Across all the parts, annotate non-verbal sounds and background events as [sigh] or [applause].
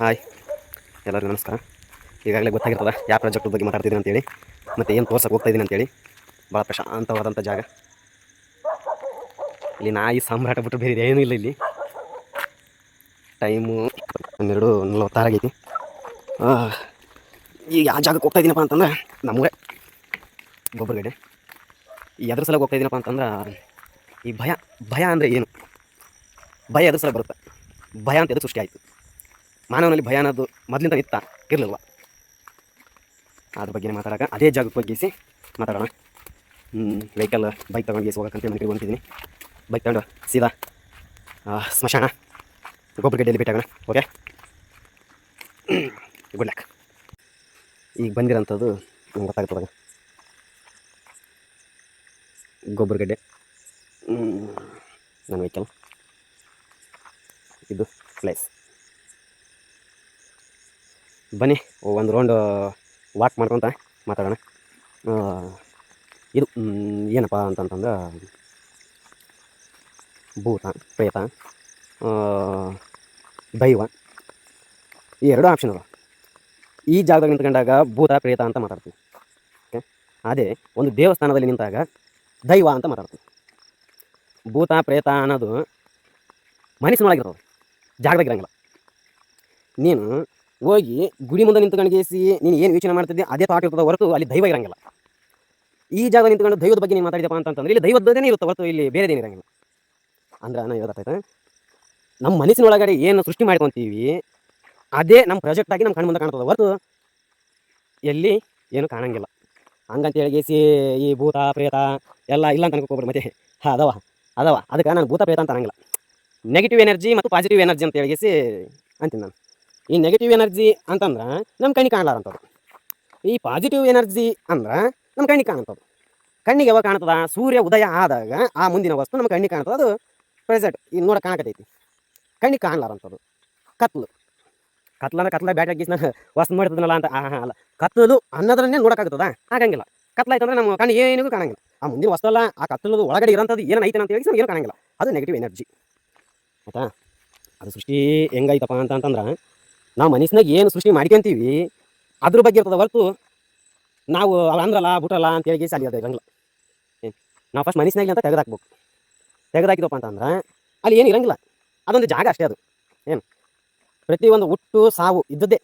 Hi. ಎಲ್ಲರಿಗೂ ನಮಸ್ಕಾರ. ಈಗಾಗಲೇ ಗೊತ್ತಾಗಿರ್ತದೆ ಯಾವ ಪ್ರಾಜೆಕ್ಟ್ ಬಗ್ಗೆ ಮಾತಾಡ್ತಿದ್ದೀನಿ ಅಂತೇಳಿ. ಮತ್ತು ಏನು ತೋರ್ಸಕ್ಕೆ ಹೋಗ್ತಾಯಿದ್ದೀನಿ ಅಂತೇಳಿ. ಭಾಳ ಪ್ರಶಾಂತವಾದಂಥ ಜಾಗ. ಇಲ್ಲಿ ನಾಯಿ ಸಾಮ್ರಾಟ ಬಿಟ್ಟು ಬೇರೆ ಏನೂ ಇಲ್ಲ ಇಲ್ಲಿ. ಟೈಮು ಹನ್ನೆರಡು ನಲವತ್ತಾರಾಗೈತಿ ಈಗ ಯಾವ ಜಾಗಕ್ಕೆ ಹೋಗ್ತಾ ಇದ್ದೀನಪ್ಪ ಅಂತಂದ್ರೆ ನಮಗೆ ಗೊಬ್ಬರಗಡೆ ಈ ಎದ್ರ ಸಲ ಹೋಗ್ತಾ ಇದ್ದೀನಪ್ಪ ಅಂತಂದ್ರೆ ಈ ಭಯ ಭಯ ಅಂದರೆ ಏನು? ಭಯ ಎದ್ರ ಸಲ ಬರುತ್ತೆ. ಭಯ ಅಂತ ಎದು ಸೃಷ್ಟಿ ಆಯಿತು. ಮಾನವನಲ್ಲಿ ಭಯ ಅನ್ನೋದು ಮೊದಲಿಂದ ಇತ್ತ, ಇರಲಿಲ್ವ? ಅದ್ರ ಬಗ್ಗೆ ಮಾತಾಡಕ ಅದೇ ಜಾಗಕ್ಕೆ ಹೋಗಿಸಿ ಮಾತಾಡೋಣ. ವೆಹಿಕಲ್ ಬೈಕ್ ತೊಗೊಂಡು ಹೋಗಕ್ಕಂತ ಮನೆಗೆ ಹೊಂಟಿದ್ದೀನಿ ಬೈಕ್ ತಗೊಂಡು ಸೀದಾ ಸ್ಮಶಾನ ಗೊಬ್ಬರ ಗಡ್ಡೆಯಲ್ಲಿ ಭೇಟಿಯಾಗೋಣ ಓಕೆ ಗುಡ್ ಲಕ್ ಈಗ ಬಂದಿರೋಂಥದ್ದು ನಂಗೆ ಗೊತ್ತಾಗ್ತದಾಗ ಗೊಬ್ಬರಗಡ್ಡೆ ನನ್ನ ವೆಹಿಕಲ್ ಇದು ಪ್ಲೇಸ್ ಬನ್ನಿ, ಒಂದು ರೌಂಡ್ ವಾಕ್ ಮಾಡ್ಕೊತ ಮಾತಾಡೋಣ. ಇದು ಏನಪ್ಪ ಅಂತಂತಂದ್ರೆ, ಭೂತ, ಪ್ರೇತ ದೈವ, ಈ ಎರಡು ಆಪ್ಷನ್ ಅದಾವ. ಈ ಜಾಗದಾಗ ನಿಂತ್ಕೊಂಡಾಗ ಭೂತ, ಪ್ರೇತ ಅಂತ ಮಾತಾಡ್ತೀವಿ. ಓಕೆ ಅದೇ, ಒಂದು ದೇವಸ್ಥಾನದಲ್ಲಿ ನಿಂತಾಗ ದೈವ ಅಂತ ಮಾತಾಡ್ತೀವಿ. ಭೂತ, ಪ್ರೇತ ಅನ್ನೋದು ಮನಸ್ಸಿನೊಳಗಿರ್ತದೆ. ಜಾಗದಾಗ ಇರಂಗಿಲ್ಲ. ನೀನು ಹೋಗಿ ಗುಡಿ ಮುಂದೆ ನಿಂತ್ಕೊಂಡ್ಗೇಸಿ ನೀನು ಏನು ಯೋಚನೆ ಮಾಡ್ತಿದ್ದೆ? ಅದೇ ಪಾಠ ಇರ್ತದೆ ಹೊರತು ಅಲ್ಲಿ ದೈವ ಇರಂಗಿಲ್ಲ. ಈ ಜಾಗ ನಿಂತ್ಕೊಂಡು ದೈವದ ಬಗ್ಗೆ ನೀವು ಮಾತಾಡಿದಪ್ಪ ಅಂತಂದ್ರೆ ಇಲ್ಲಿ ದೈವದ್ದೇನೇ ಇರುತ್ತೆ, ಹೊರತು ಇಲ್ಲಿ ಬೇರೆದೇನು ಇರಂಗಿಲ್ಲ ಅಂದ್ರೆ ನಾನು ಹೇಳ್ದಾಯ್ತಾ ನಮ್ಮ ಮನಸ್ಸಿನೊಳಗಡೆ ಏನು ಸೃಷ್ಟಿ ಮಾಡ್ಕೊತೀವಿ, ಅದೇ ನಮ್ಮ ಪ್ರಾಜೆಕ್ಟ್ ಆಗಿ ನಮ್ಮ ಕಣ್ಣು ಮುಂದೆ ಕಾಣ್ತದೆ. ಹೊರತು ಎಲ್ಲಿ ಏನು ಕಾಣಂಗಿಲ್ಲ. ಹಂಗಂತ ಹೇಳಿಗೇಸಿ ಈ ಭೂತ, ಪ್ರೇತ ಎಲ್ಲ ಇಲ್ಲ ಅಂತ ಅನ್ಕೋಬಿಡ್ರಿ ಮತ್ತೆ. ಹಾಂ, ಅದವ ಅದವ. ಅದಕ್ಕೆ ನಾನು ಭೂತ, ಪ್ರೇತ ಅಂತ ಅನ್ನಂಗಿಲ್ಲ. ನೆಗೆಟಿವ್ ಎನರ್ಜಿ ಮತ್ತು ಪಾಸಿಟಿವ್ ಎನರ್ಜಿ ಅಂತ ಹೇಳಿಸಿ ಅಂತೀನಿ ನಾನು. ಈ ನೆಗೆಟಿವ್ ಎನರ್ಜಿ ಅಂತಂದ್ರೆ ನಮ್ಮ ಕಣ್ಣಿಗೆ ಕಾಣಲಾರಂಥದ್ದು ಈ ಪಾಸಿಟಿವ್ ಎನರ್ಜಿ ಅಂದ್ರೆ ನಮ್ಮ ಕಣ್ಣಿಗೆ ಕಾಣಂಥದ್ದು ಕಣ್ಣಿಗೆ ಯಾವಾಗ ಕಾಣ್ತದ? ಸೂರ್ಯ ಉದಯ ಆದಾಗ ಆ ಮುಂದಿನ ವಸ್ತು ನಮ್ಮ ಕಣ್ಣಿಗೆ ಕಾಣ್ತದೆ. ಅದು ಪ್ರೆಸೆಂಟ್ ಈಗ ನೋಡ ಕಾಣಕತೈತಿ ಕಣ್ಣಿಗೆ ಕಾಣಲಾರಂಥದ್ದು ಕತ್ಲು. ಕತ್ಲ ಅಂದ್ರೆ ಕತ್ಲ ಬ್ಯಾಟ್ ಹಾಕಿ ನಾನು ವಸ್ತು ಮಾಡ್ತದನಲ್ಲ ಅಂತ. ಆ ಅಲ್ಲ. ಕತ್ತಲು ಅನ್ನೋದ್ರನ್ನೇ ನೋಡೋಕ್ಕಾಗ್ತದ ಆಗಂಗಿಲ್ಲ ಕತ್ಲಾಯ್ತು ಅಂದ್ರೆ ನಮ್ಮ ಕಣ್ಣಿಗೆ ಏನಿಗೂ ಕಾಣಂಗಿಲ್ಲ. ಆ ಮುಂದಿನ ವಸ್ತು ಅಲ್ಲ, ಆ ಕತ್ಲದ ಒಳಗಡೆ ಇರೋಂಥದ್ದು ಏನೈತೆ ಅಂತ ಹೇಳಿ ಏನು ಕಾಣಂಗಿಲ್ಲ. ಅದು ನೆಗೆಟಿವ್ ಎನರ್ಜಿ ಆಯ್ತಾ? ಅದು ಸೃಷ್ಟಿ ಹೆಂಗೈತಪ್ಪ ಅಂತ ಅಂತಂದ್ರೆ ನಾವು ಮನಸ್ಸಿನಾಗ ಏನು ಸೃಷ್ಟಿ ಮಾಡ್ಕೊಂತೀವಿ, ಅದ್ರ ಬಗ್ಗೆ ಇರ್ತದೆ ಹೊರತು ನಾವು ಅಂದ್ರಲ್ಲ, ಬಿಟ್ರಲ್ಲ ಅಂತ ಹೇಳಿ ಅಲ್ಲಿ ಅದೇ ಇರಂಗಿಲ್ಲ. ನಾವು ಫಸ್ಟ್ ಮನಸ್ಸಿನಾಗಿ ಅಂತ ತೆಗೆದಾಕ್ಬೇಕು. ತೆಗೆದಾಕಿದಪ್ಪ ಅಂತಂದ್ರೆ ಅಲ್ಲಿ ಏನು ಇರಂಗಿಲ್ಲ. ಅದೊಂದು ಜಾಗ ಅಷ್ಟೇ ಅದು. ಏನು? ಪ್ರತಿಯೊಂದು ಹುಟ್ಟು, ಸಾವು ಇದ್ದದ್ದೇ.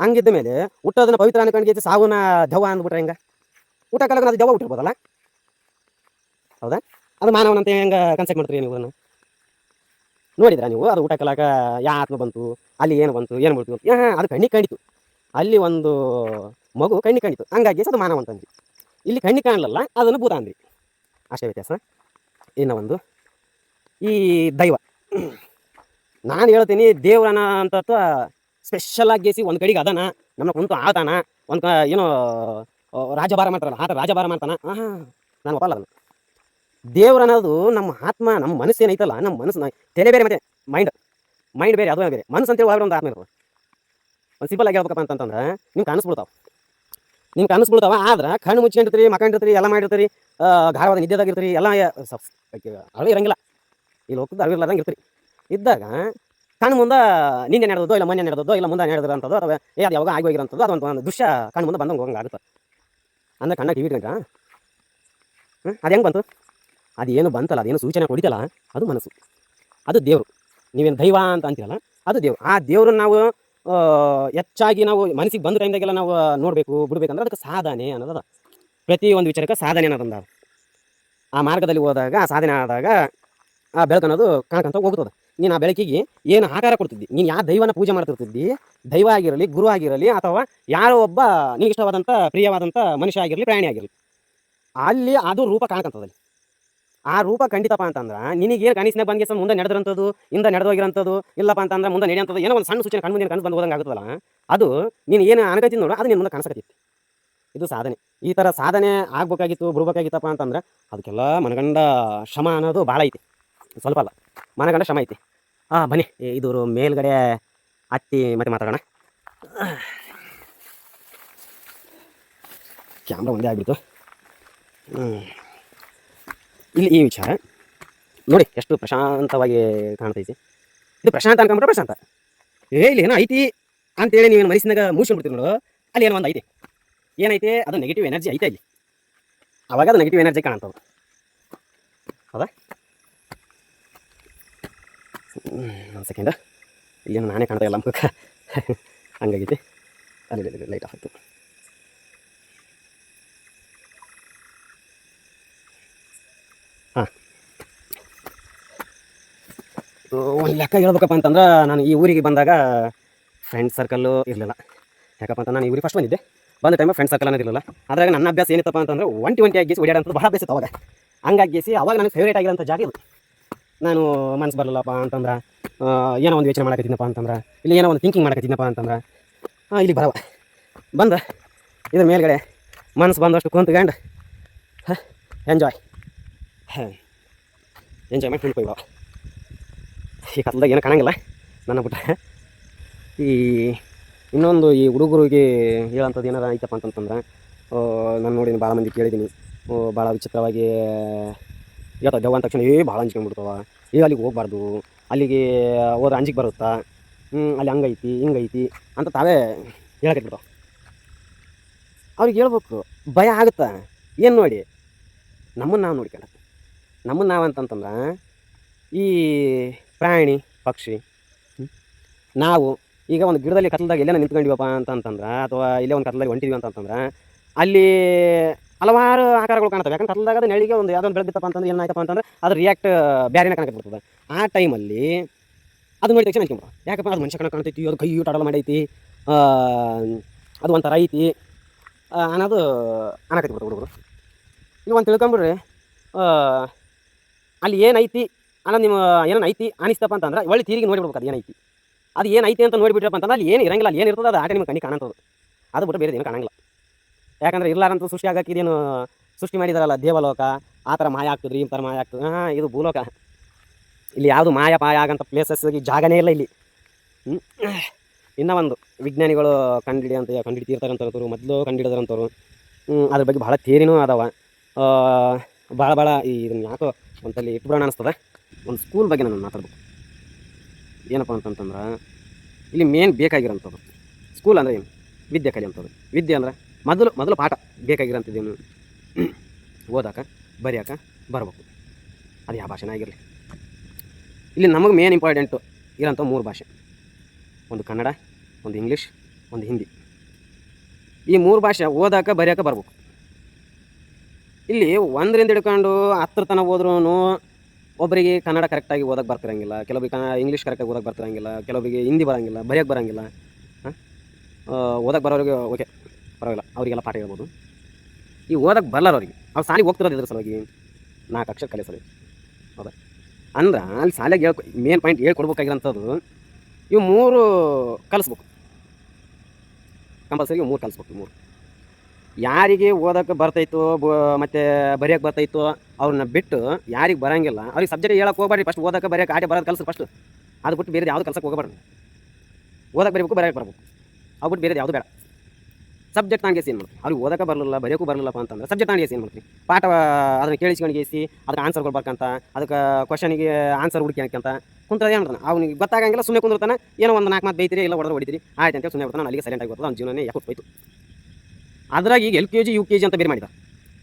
ಹಂಗಿದ್ದ ಮೇಲೆ ಹುಟ್ಟೋದನ್ನ ಪವಿತ್ರ ಅನ್ಕೊಂಡ್ಗೆ ಸಾವುನ ದವ ಅಂದ್ಬಿಟ್ರೆ ಹೆಂಗ? ಊಟ ಕಾಲಕ್ಕೆ ಅದು ದವ ಹುಟ್ಟಿರ್ಬೋದಲ್ಲ? ಹೌದಾ? ಅದು ಮಾನವನಂತ ಹೆಂಗೆ ಕನ್ಸೆಪ್ಟ್ ಮಾಡ್ತೀರಿ ನೀವು ಅದನ್ನು? ನೋಡಿದ್ರಾ ನೀವು? ಅದು ಊಟ ಕಲಾಕ ಯಾ ಆತ್ಮ ಬಂತು, ಅಲ್ಲಿ ಏನು ಬಂತು, ಏನು ಬಿಡ್ತು ಹಾಂ ಅದು ಕಣ್ಣಿ ಕಂಡಿತು ಅಲ್ಲಿ ಒಂದು ಮಗು ಕಣ್ಣಿ ಕಂಡಿತು ಹಂಗಾಗಿ ಅದು ಮಾನವ ಅಂತಂದ್ವಿ ಇಲ್ಲಿ ಕಣ್ಣಿ ಕಾಣಲಲ್ಲ, ಅದನ್ನು ಭೂತ ಅಂದ್ವಿ. ಅಷ್ಟೇ ವ್ಯತ್ಯಾಸ. ಇನ್ನು ಒಂದು. ಈ ದೈವ. ನಾನು ಹೇಳ್ತೀನಿ, ದೇವ್ರನ ಅಂತ ಸ್ಪೆಷಲ್ ಆಗೇಸಿ ಒಂದು ಕಡೆಗೆ ಅದಾನ, ನಮ್ಮ ಕುಂತು ಆತಾನ, ಒಂದು ಏನೋ, ರಾಜಭಾರ ಮಾಡ್ತಾರಲ್ಲ, ಆತ ರಾಜಭಾರ ಮಾಡ್ತಾನ. ಹಾಂ ನಾನು ಒಪ್ಪಲ್ಲ ಅದನ್ನು. ದೇವ್ರ ಅನ್ನೋದು ನಮ್ಮ ಆತ್ಮ, ನಮ್ಮ ಮನಸ್ಸು ಏನೈತಲ್ಲ, ನಮ್ಮ ಮನಸ್ಸು ತಲೆ ಬೇರೆ ಮತ್ತೆ ಮೈಂಡ್ ಮೈಂಡ್ ಬೇರೆ, ಅದು ಬೇರೆ. ಮನಸ್ಸು ಅಂತೇಳಿ ಒಳಗಡೆ ಒಂದು ಆತ್ಮ ಇರ್ತದೆ ಒಂದು ಸಿಂಪಲ್ ಆಗಿ ಹೇಳ್ಬೇಕಪ್ಪ ಅಂತಂದ್ರೆ, ನಿಮ್ಗೆ ಕಾಣಿಸ್ಬಿಡ್ತಾವೆ. ನಿಮ್ಗೆ ಕಾಣಿಸ್ಬಿಡ್ತಾವ, ಆದ್ರೆ ಕಣ್ಣು ಮುಚ್ಕೊಂಡಿರ್ತೀರಿ ಮಕ್ಕಂಡಿರ್ತೀರಿ ಎಲ್ಲ ಮಾಡಿರ್ತೀರಿ ಗಾಢವಾದ ನಿದ್ದೆದಾಗಿರ್ತೀರಿ, ಎಲ್ಲ ಅಳವೆ ಇರಂಗಿಲ್ಲ. ಇಲ್ಲಿ ಹೋಗ್ತದೆ ಅಳಿರ್ಲಾರ್ದಂಗೆ ಇರ್ತೀರಿ. ಇದ್ದಾಗ ಕಣ್ಣು ಮುಂದೆ ನಿನ್ನೆ ನಡೆದೋ ಇಲ್ಲ ಮೊನ್ನೆ ನಡೆದೋ ಇಲ್ಲ ಮುಂದೆ ನಡೆದಿರೋಂಥದ್ದು, ಅಥವಾ ಅದು ಯಾವಾಗ ಆಗಿ ಹೋಗಿರೋಂಥದ್ದು ಅದೊಂದು ಒಂದು ದೃಶ್ಯ ಕಣ್ಣು ಮುಂದೆ ಬಂದಂಗೆ ಹೋಗಂಗೆ ಆಗುತ್ತೆ. ಅಂದರೆ ಕಣ್ಣಾಗಿ ಟಿವಿ ಇಟ್ಕೊಂಡ್ರ ಅದು ಹೆಂಗೆ ಬಂತು? ಅದೇನು ಬಂತಲ್ಲ, ಅದೇನು ಸೂಚನೆ ಕೊಡಿತಲ್ಲ, ಅದು ಮನಸ್ಸು. ಅದು ದೇವರು. ನೀವೇನು ದೈವ ಅಂತ ಅಂತೀರಲ್ಲ, ಅದು ದೇವ್ರು. ಆ ದೇವ್ರನ್ನ ನಾವು ಹೆಚ್ಚಾಗಿ ನಾವು ಮನಸ್ಸಿಗೆ ಬಂದ ಟೈಮ್ದಾಗೆಲ್ಲ ನಾವು ನೋಡಬೇಕು, ಬಿಡಬೇಕಂದ್ರೆ ಅದಕ್ಕೆ ಸಾಧನೆ ಅನ್ನೋದದ. ಪ್ರತಿ ಒಂದು ವಿಚಾರಕ್ಕೆ ಸಾಧನೆ ಅನ್ನೋದಂದ ಆ ಮಾರ್ಗದಲ್ಲಿ ಹೋದಾಗ, ಆ ಸಾಧನೆ ಆದಾಗ, ಆ ಬೆಳಕು ಅನ್ನೋದು ಕಾಣ್ಕೊಂತ ಹೋಗ್ತದೆ ನೀನು ಆ ಬೆಳಕಿಗೆ ಏನು ಆಕಾರ ಕೊಡ್ತಿದ್ದಿ? ನೀನು ಯಾವ ದೈವನ ಪೂಜೆ ಮಾಡ್ತಿರ್ತಿದ್ದಿ? ದೈವ ಆಗಿರಲಿ, ಗುರು ಆಗಿರಲಿ, ಅಥವಾ ಯಾರೋ ಒಬ್ಬ ನಿನಗೆ ಇಷ್ಟವಾದಂಥ ಪ್ರಿಯವಾದಂಥ ಮನುಷ್ಯ ಆಗಿರಲಿ, ಪ್ರಾಣಿ ಆಗಿರಲಿ. ಅಲ್ಲಿ ಅದು ರೂಪ ಕಾಣ್ಕಂತದಲ್ಲಿ. ಆ ರೂಪ ಖಂಡಿತಪ್ಪ ಅಂತಂದ್ರೆ ನಿನಗೆ ಏನು ಕನಸಿನ ಬಂದ್ಗೆ ಮುಂದೆ ನಡೆದಿರೋಂಥದ್ದು ಹಿಂದೆ ನಡೆದೋಗಿರೋಂಥದ್ದು ಇಲ್ಲಪ್ಪ ಅಂತಂದ್ರೆ ಮುಂದೆ ನಡೆಯೋಂಥದ್ದು ಏನೋ ಒಂದು ಸಣ್ಣ ಸೂಚನೆ ಕಣ್ಣು ಮುಂದೆ ಕನಸು ಬಂದು ಹೋದಂಗೆ ಆಗುತ್ತಲ್ಲ, ಅದು ನೀನು ಏನು ಅನ್ಕತ್ತೀನಿ ನೋಡು, ಅದು ನಿನ್ನ ಮುಂದೆ ಕಾಣಿಸಕತ್ತಿತ್ತು ಇದು ಸಾಧನೆ. ಈ ಥರ ಸಾಧನೆ ಆಗ್ಬೇಕಾಗಿತ್ತು ಬಿಡ್ಬೇಕಾಗಿತ್ತಪ್ಪ ಅಂತಂದ್ರೆ ಅದಕ್ಕೆಲ್ಲ ಮನಗಂಡ ಶ್ರಮ ಅನ್ನೋದು ಭಾಳ ಐತಿ. ಸ್ವಲ್ಪ ಅಲ್ಲ, ಮನಗಂಡ ಶ್ರಮ ಐತಿ. ಹಾಂ ಬನ್ನಿ ಇದು ಮೇಲ್ಗಡೆ ಹತ್ತಿ ಮತ್ತೆ ಮಾತಾಡೋಣ. ಕ್ಯಾಮ್ರಾ ಒಂದೇ ಆಗಿಬಿಡ್ತು. ಹ್ಞೂ ಇಲ್ಲಿ ಈ ವಿಚಾರ. ನೋಡಿ, ಎಷ್ಟು ಪ್ರಶಾಂತವಾಗಿ ಕಾಣ್ತೈತಿ. ಇದು ಪ್ರಶಾಂತ ಅನ್ಕೊಂಬಿಟ್ರೆ ಪ್ರಶಾಂತ. ಏ, ಇಲ್ಲಿ ಏನೋ ಐತಿ ಅಂತೇಳಿ ನೀವೇನು ಮನಸ್ಸಿನಾಗ ಮುಗಿಸ್ಕೊಂಡ್ಬಿಡ್ತೀರಿ ನೋಡು. ಅಲ್ಲಿ ಏನೋ ಒಂದು ಐತಿ. ಏನೈತಿ? ಅದು ನೆಗೆಟಿವ್ ಎನರ್ಜಿ ಐತೆ ಇಲ್ಲಿ ಅವಾಗ ಅದು ನೆಗೆಟಿವ್ ಎನರ್ಜಿ ಕಾಣ್ತವೆ ಹೌದಾ? ಒಂದು ಸೆಕೆಂಡ ಇಲ್ಲಿ ನಾನೇ ಕಾಣ್ತಾ ಇಲ್ಲ ಮುಖ. ಹಂಗಾಗೈತಿ. ಅಲ್ಲಿ ಲೈಟ್ ಆಫ್ ಆಯ್ತು. ಒಂದು ಲೆಕ್ಕ ಹೇಳ್ಬೇಕಪ್ಪ ಅಂತಂದ್ರೆ ನಾನು ಈ ಊರಿಗೆ ಬಂದಾಗ ಫ್ರೆಂಡ್ ಸರ್ಕಲ್ಲು ಇರಲಿಲ್ಲ. ಯಾಕಪ್ಪ ಅಂತ ನಾನು ಈ ಊರಿಗೆ ಫಸ್ಟ್ ಬಂದಿದ್ದೆ. ಬಂದ ಟೈಮ್ ಫ್ರೆಂಡ್ ಸರ್ಕಲ್ ಅನ್ನೋದು ಇರಲಿಲ್ಲ. ಅದ್ರಾಗ ನನ್ನ ಅಭ್ಯಾಸ ಏನಿತ್ತಪ್ಪ ಅಂತಂದ್ರೆ ಒಂಟಿ ಒಂಟಿ ಆಗಿಸಿ ಓಡಾಡೋಂಥದ್ದು ಬಹಳ ಅಭ್ಯಾಸ ಅವಾಗ. ಹಂಗಾಗಿಸಿ ಅವಾಗ ನನಗೆ ಫೇವ್ರೇಟ್ ಆಗಿರೋಂಥ ಜಾಗ ಇದು. ನಾನು ಮನಸ್ಸು ಬರಲ್ಲಪ್ಪ ಅಂತಂದ್ರೆ ಏನೋ ಒಂದು ಯೋಚನೆ ಮಾಡಕತ್ತಿದ್ದನಪ್ಪ ಅಂತಂದ್ರೆ, ಇಲ್ಲಿ ಏನೋ ಒಂದು ಥಿಂಕಿಂಗ್ ಮಾಡಕತ್ತೀನಪ್ಪ ಅಂತಂದ್ರೆ ಇಲ್ಲಿ ಬರವ. ಬಂದ. ಇದ್ರ ಮೇಲ್ಗಡೆ ಮನಸ್ಸು ಬಂದಷ್ಟು ಕುಂತ್ಕೊಂಡು ಎಂಜಾಯ್ ಎಂಜಾಯ್ ಮಾಡಿ ಬಾವ ಈ ಕತ್ಲದಾಗ ಏನೂ ಕಾಣಂಗಿಲ್ಲ, ನನ್ನ ಬಿಟ್ಟ ಈ ಇನ್ನೊಂದು ಈ ಹುಡುಗರಿಗೆ ಹೇಳೋಂಥದ್ದು ಏನಾರ ಐತಪ್ಪ ಅಂತಂತಂದ್ರೆ ನಾನು ನೋಡಿ ಭಾಳ ಮಂದಿ ಕೇಳಿದ್ದೀನಿ ಭಾಳ ವಿಚಿತ್ರವಾಗಿ ಹೇಳ್ತಾವೆ ದೆವ್ವ ಅಂದ ತಕ್ಷಣ, ಏ ಭಾಳ ಅಂಜ್ಕೊಂಡ್ಬಿಡ್ತಾವ. ಏ, ಅಲ್ಲಿಗೆ ಹೋಗ್ಬಾರ್ದು. ಅಲ್ಲಿಗೆ ಹೋದ್ರೆ ಅಂಜಿಗೆ ಬರುತ್ತಾ? ಅಲ್ಲಿ ಹಂಗೈತಿ, ಹಿಂಗೈತಿ ಅಂತ ತಾವೇ ಹೇಳಕತ್ಬಿಡ್ತಾವ ಅವ್ರಿಗೆ ಹೇಳ್ಬೇಕು, ಭಯ ಆಗುತ್ತೆ? ಏನು ನೋಡಿ? ನಮ್ಮನ್ನು ನಾವು ನೋಡ್ಕೊಂಡ ನಮ್ಮನ್ನು ನಾವು ಅಂತಂತಂದ್ರೆ, ಈ ಪ್ರಾಣಿ, ಪಕ್ಷಿ. ನಾವು ಈಗ ಒಂದು ಗಿಡದಲ್ಲಿ ಕತ್ಲದಾಗ ಎಲ್ಲೇನ ನಿಂತ್ಕೊಂಡಿವಪ್ಪ ಅಂತಂತಂದ್ರೆ ಅಥವಾ ಇಲ್ಲೇ ಒಂದು ಕತ್ತಲಲ್ಲಿ ಹೊಂಟಿದ್ವಿ ಅಂತಂತಂದ್ರೆ ಅಲ್ಲಿ ಹಲವಾರು ಆಕಾರಗಳು ಕಾಣ್ತವೆ. ಯಾಕಂದ್ರೆ ಕತ್ಲದಾಗ ಅದು ನೆಳಿಗೆ ಒಂದು ಯಾವುದೊಂದು ಬೆಳೆದಿತ್ತಪ್ಪ ಅಂತಂದ್ರೆ ಏನಾಯ್ತಪ್ಪ ಅಂತಂದ್ರೆ ಅದು ರಿಯಾಕ್ಟ್ ಬೇರೆನೇ ಕಾಣಕ್ಕೆ ಆ ಟೈಮಲ್ಲಿ ಅದು ನೋಡಿ ತಕ್ಷಣ ಯಾಕಪ್ಪ ಅದು ಮನುಷ್ಯ ಕಣ ಕಾಣ್ತೈತಿ, ಅದು ಕೈ ಟಾಡಲ್ ಮಾಡೈತಿ ಅದು ಒಂಥರ ಐತಿ. ಅನ್ನೋದು ಅನಕತಿ ಅನ್ನಕತ್ಬಿಡ್ತು ಹುಡುಗರು. ಈಗ ಒಂದು ತಿಳ್ಕೊಂಬಿಡ್ರಿ ಅಲ್ಲಿ ಏನೈತಿ? ಅನ್ನೋದು ನಿಮ್ಮ ಏನೋ ಐತಿ? ಅನಿಸ್ತಪ್ಪ ಅಂತಂದ್ರೆ ಒಳ್ಳೆ ತೀರಿಗೆ ನೋಡಿಬಿಡ್ಬೇಕು ಅದು ಏನೈತಿ. ಅದು ಏನೈತಿ ಅಂತ ನೋಡಿಬಿಟ್ರಪ್ಪ ಅಂತಂದ್ರೆ ಅಲ್ಲಿ ಏನು ಇರಂಗಿಲ್ಲ, ಅಲ್ಲಿ ಏನು ಇರ್ತದೆ ಅದು ಆಟ ನಿಮ್ಮ ಕಣ್ಣಿ ಕಾಣಂತದ್ದು ಅದು ಬಿಟ್ಟು ಬೇರೆ ಏನು ಕಾಣಂಗಿಲ್ಲ. ಯಾಕಂದ್ರೆ ಇರ್ಲಾರಂತೂ ಸೃಷ್ಟಿ ಆಗಕ್ಕೆ ಇದೇನು ಸೃಷ್ಟಿ ಮಾಡಿದಾರಲ್ಲ, ದೇವಲೋಕ, ಆ ಥರ ಮಾಯ ಆಗ್ತದ್ರಿ, ಈ ಥರ ಮಾಯ ಆಗ್ತದೆ, ಹಾಂ, ಇದು ಭೂಲೋಕ. ಇಲ್ಲಿ ಯಾವುದು ಮಾಯ ಪಾಯ ಆಗಂಥ ಪ್ಲೇಸಸ್ಗೆ ಜಾಗನೇ ಇಲ್ಲ ಇಲ್ಲಿ. ಇನ್ನೂ ಒಂದು ವಿಜ್ಞಾನಿಗಳು ಕಂಡುಹಿಡಿಯಂತ ಕಂಡುಹಿಡಿತಿರ್ತಾರಂಥವ್ರು ಮೊದಲು ಕಂಡುಹಿಡಿದ್ರಂಥವ್ರು ಅದ್ರ ಬಗ್ಗೆ ಭಾಳ ಥೇರಿನೂ ಅದಾವ. ಭಾಳ ಭಾಳ ಈ ಇದನ್ನ ಯಾಕೋ ಒಂದಲ್ಲಿ ಇಟ್ಬಿಡೋಣ ಅನಿಸ್ತದೆ. ಒಂದು ಸ್ಕೂಲ್ ಬಗ್ಗೆ ನಾನು ಮಾತಾಡ್ಬೇಕು. ಏನಪ್ಪ ಅಂತಂತಂದ್ರೆ, ಇಲ್ಲಿ ಮೇನ್ ಬೇಕಾಗಿರೋಂಥದ್ದು ಸ್ಕೂಲ್ ಅಂದರೆ ಏನು? ವಿದ್ಯೆ ಕಲಿಯೋಂಥದ್ದು ವಿದ್ಯೆ ಅಂದ್ರೆ ಮೊದಲು ಮೊದಲು ಪಾಠ ಬೇಕಾಗಿರೋಂಥದ್ದೇನು? ಓದಾಕ, ಬರೆಯಾಕ ಬರಬೇಕು. ಅದು ಯಾವ ಭಾಷೆನೇ ಆಗಿರಲಿ. ಇಲ್ಲಿ ನಮಗೆ ಮೇನ್ ಇಂಪಾರ್ಟೆಂಟು ಇರೋಂಥ ಮೂರು ಭಾಷೆ. ಒಂದು ಕನ್ನಡ, ಒಂದು ಇಂಗ್ಲೀಷ್ ಒಂದು ಹಿಂದಿ ಈ ಮೂರು ಭಾಷೆ ಓದಾಕ, ಬರೆಯಾಕ ಬರ್ಬೇಕು. ಇಲ್ಲಿ ಒಂದರಿಂದ ಹಿಡ್ಕೊಂಡು ಹತ್ತರ ತನಕ ಹೋದ್ರೂ ಒಬ್ಬರಿಗೆ ಕನ್ನಡ ಕರೆಕ್ಟಾಗಿ ಓದಕ್ಕೆ ಬರ್ತಿರಂಗಿಲ್ಲ ಕೆಲವೊಬ್ಬರಿಗೆ ಕನ್ನಡ ಇಂಗ್ಲೀಷ್ ಕರೆಕ್ಟಾಗಿ ಓದಕ್ಕೆ ಬರ್ತಿರಂಗಿಲ್ಲ, ಕೆಲವರಿಗೆ ಹಿಂದಿ ಬರೋಂಗಿಲ್ಲ ಬರೆಯೋಕ್ಕೆ ಬರೋಂಗಿಲ್ಲ, ಹಾಂ? ಓದಕ್ಕೆ ಬರೋರಿಗೆ ಓಕೆ ಪರವಾಗಿಲ್ಲ, ಅವರಿಗೆಲ್ಲ ಪಾಠ ಹೇಳ್ಬೋದು. ಈ ಓದಕ್ಕೆ ಬರಲಾರವ್ರಿಗೆ, ಅವ್ರು ಸಾಲಿಗೆ ಹೋಗ್ತಿರೋದು ಇದ್ರ ಸಲುವಾಗಿ ನಾಲ್ಕು ಅಕ್ಷರ ಕಲೆ ಸಲುವಾಗಿ ಹೌದಾ? ಅಂದ್ರೆ ಅಲ್ಲಿ ಶಾಲೆಗೆ ಹೇಳ್ಕೊ ಮೇನ್ ಪಾಯಿಂಟ್ ಹೇಳ್ಕೊಡ್ಬೇಕಾಗಿರೋಂಥದ್ದು, ಇವು ಮೂರು ಕಲಿಸ್ಬೇಕು. ಕಂಪಲ್ಸರಿ ಮೂರು ಕಲಿಸ್ಬೇಕು, ಮೂರು. ಯಾರಿಗೆ ಓದಕ್ಕೆ ಬರ್ತೈತೋ, ಬ, ಮತ್ತು ಬರೆಯೋಕೆ ಬರ್ತೈತೋ, ಅವ್ರನ್ನ ಬಿಟ್ಟು ಯಾರಿಗೆ ಬರಂಗಿಲ್ಲ. ಅವ್ರಿಗೆ ಸಬ್ಜೆಕ್ಟ್ ಹೇಳಕ್ಕೆ ಹೋಗ್ಬೇಡಿ ಫಸ್ಟ್ ಓದಕ್ಕೆ ಬರೆಯೋಕೆ ಆಟೆ ಬರೋದು ಕಲಸು ಫಸ್ಟ್ ಅದು ಬಿಟ್ಟು ಬೇರೆ ಯಾವುದು ಕೆಲಸಕ್ಕೆ ಹೋಗಬಾರ್ದು ಓದಕ್ಕೆ ಬರಬೇಕು ಬರೆಯೋಕೆ ಬರಬೇಕು. ಅವು ಬಿಟ್ಟು ಬೇರೆ ಯಾವುದು ಬೇಡ. ಸಬ್ಜೆಕ್ಟ್ ತಾಂಗೆ ಏನು ಮಾಡ್ತೀವಿ ಅವ್ರಿಗೆ ಓದಕ್ಕೆ ಬರಲಿಲ್ಲ, ಬರೆಯೋಕ್ಕೂ ಬರಲಿಲ್ಲಪ್ಪ ಅಂತಂದ್ರೆ ಸಬ್ಜೆಕ್ಟ್ ತಾಂಗೆ ಏನು ಮಾಡ್ತೀವಿ ಪಾಠ, ಅದನ್ನು ಕೇಳಿಸ್ಕೊಂಡ್ಗೇಸಿ ಅದಕ್ಕೆ ಆನ್ಸರ್ ಕೊಡ್ಬೇಕಂತ ಅದಕ್ಕೆ ಕ್ವಶನಿಗೆ ಆನ್ಸರ್ ಹುಡುಕ್ಯಂತ ಹಾಕಂತ ಏನು ಮಾಡ್ತಾನೆ? ಅವ್ನಿಗೆ ಗೊತ್ತಾಗಂಗಿಲ್ಲ ಸುಮ್ಮನೆ ಕುಂದಿರ್ತಾನೆ, ಏನೋ ಒಂದು ನಾಲ್ಕು ಮಾತು ಬೈತೀರಿ ಇಲ್ಲ ಹೊಡೆದ್ರೆ ಹೊಡಿತೀರಿ. ಆಯ್ತು ಅಂತ ಸುಮ್ಮನೆ ಬರ್ತಾನೆ ಅಲ್ಲಿಗೆ ಸೈಲೆಂಟ್ ಆಗಿ ಅವ್ನ ಜೀವನನೇ ಯಾಕೆ ಹೋಯ್ತು. ಅದ್ರಾಗ ಈಗ L K G U K G ಅಂತ ಬೇರೆ ಮಾಡಿದ.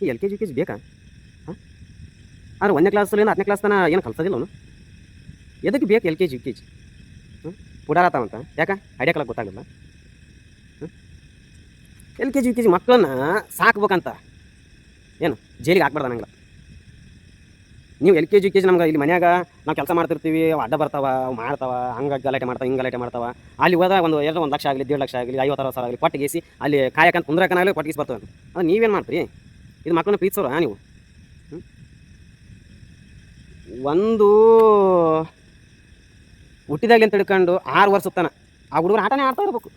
ಈ L K G U K G ಬೇಕಾ? ಹಾಂ? ಆದ್ರೆ ಒಂದನೇ ಕ್ಲಾಸಲ್ಲಿ ಹತ್ತನೇ ಕ್ಲಾಸ್ ತನ ಏನು ಕಲ್ಸೋದಿಲ್ಲ ಅವನು. ಎದಕ್ಕೆ ಬೇಕು L K G U K G ಹ್ಞೂ ಪುಡಾರತಾವಂತ ಯಾಕೆ? ಐಡಿಯಾ ಕಲಕ್ಕೆ ಗೊತ್ತಾಗಲ್ಲ. L K G U K G ಮಕ್ಕಳನ್ನ ಸಾಕ್ಬೇಕಂತ. ಏನು? ಜೈಲಿಗೆ ಹಾಕ್ಬಾರ್ದು ಅನ್ನಂಗಿಲ್ಲ ನೀವು L K G K G ನಮ್ಗೆ ಇಲ್ಲಿ ಮನ್ಯಾಗ ನಾವು ಕೆಲಸ ಮಾಡ್ತಿರ್ತೀವಿ ಅಡ್ಡ ಬರ್ತಾವ ಮಾಡ್ತಾವ, ಹಂಗೆ ಗಲಾಟೆ ಮಾಡ್ತಾವೆ, ಹಿಂಗೆ ಗಲಾಟೆ ಮಾಡ್ತಾವ. ಅಲ್ಲಿ ಹೋದಾಗ ಒಂದು ಎರಡು, ಒಂದು ಲಕ್ಷ ಆಗಲಿ, ದೇಡ್ ಲಕ್ಷ ಆಗಲಿ, ಐವತ್ತು, ಅರವತ್ತು ಸಾವಿರ ಆಗಲಿ ಕೊಟ್ಟಿಗೇಸಿ ಅಲ್ಲಿ ಕಾಯಕಂತ ಕುಂದ್ರಕನಾಗಲಿ ಕೊಟ್ಟಿಗೆ ಬರ್ತವೆ ಅದು ನೀವೇನು ಮಾಡ್ತೀರಿ? ಇದು ಮಕ್ಕಳನ್ನ ಪ್ರೀತಿಸೋರ ನೀವು? ಒಂದು ಹುಟ್ಟಿದಾಗಲಿ ಅಂತ ತಿಳ್ಕೊಂಡು ಆರು ವರ್ಷ ತನ ಆ ಹುಡುಗರು ಆಟನೇ ಆಡ್ತಾ ಇರ್ಬೇಕು.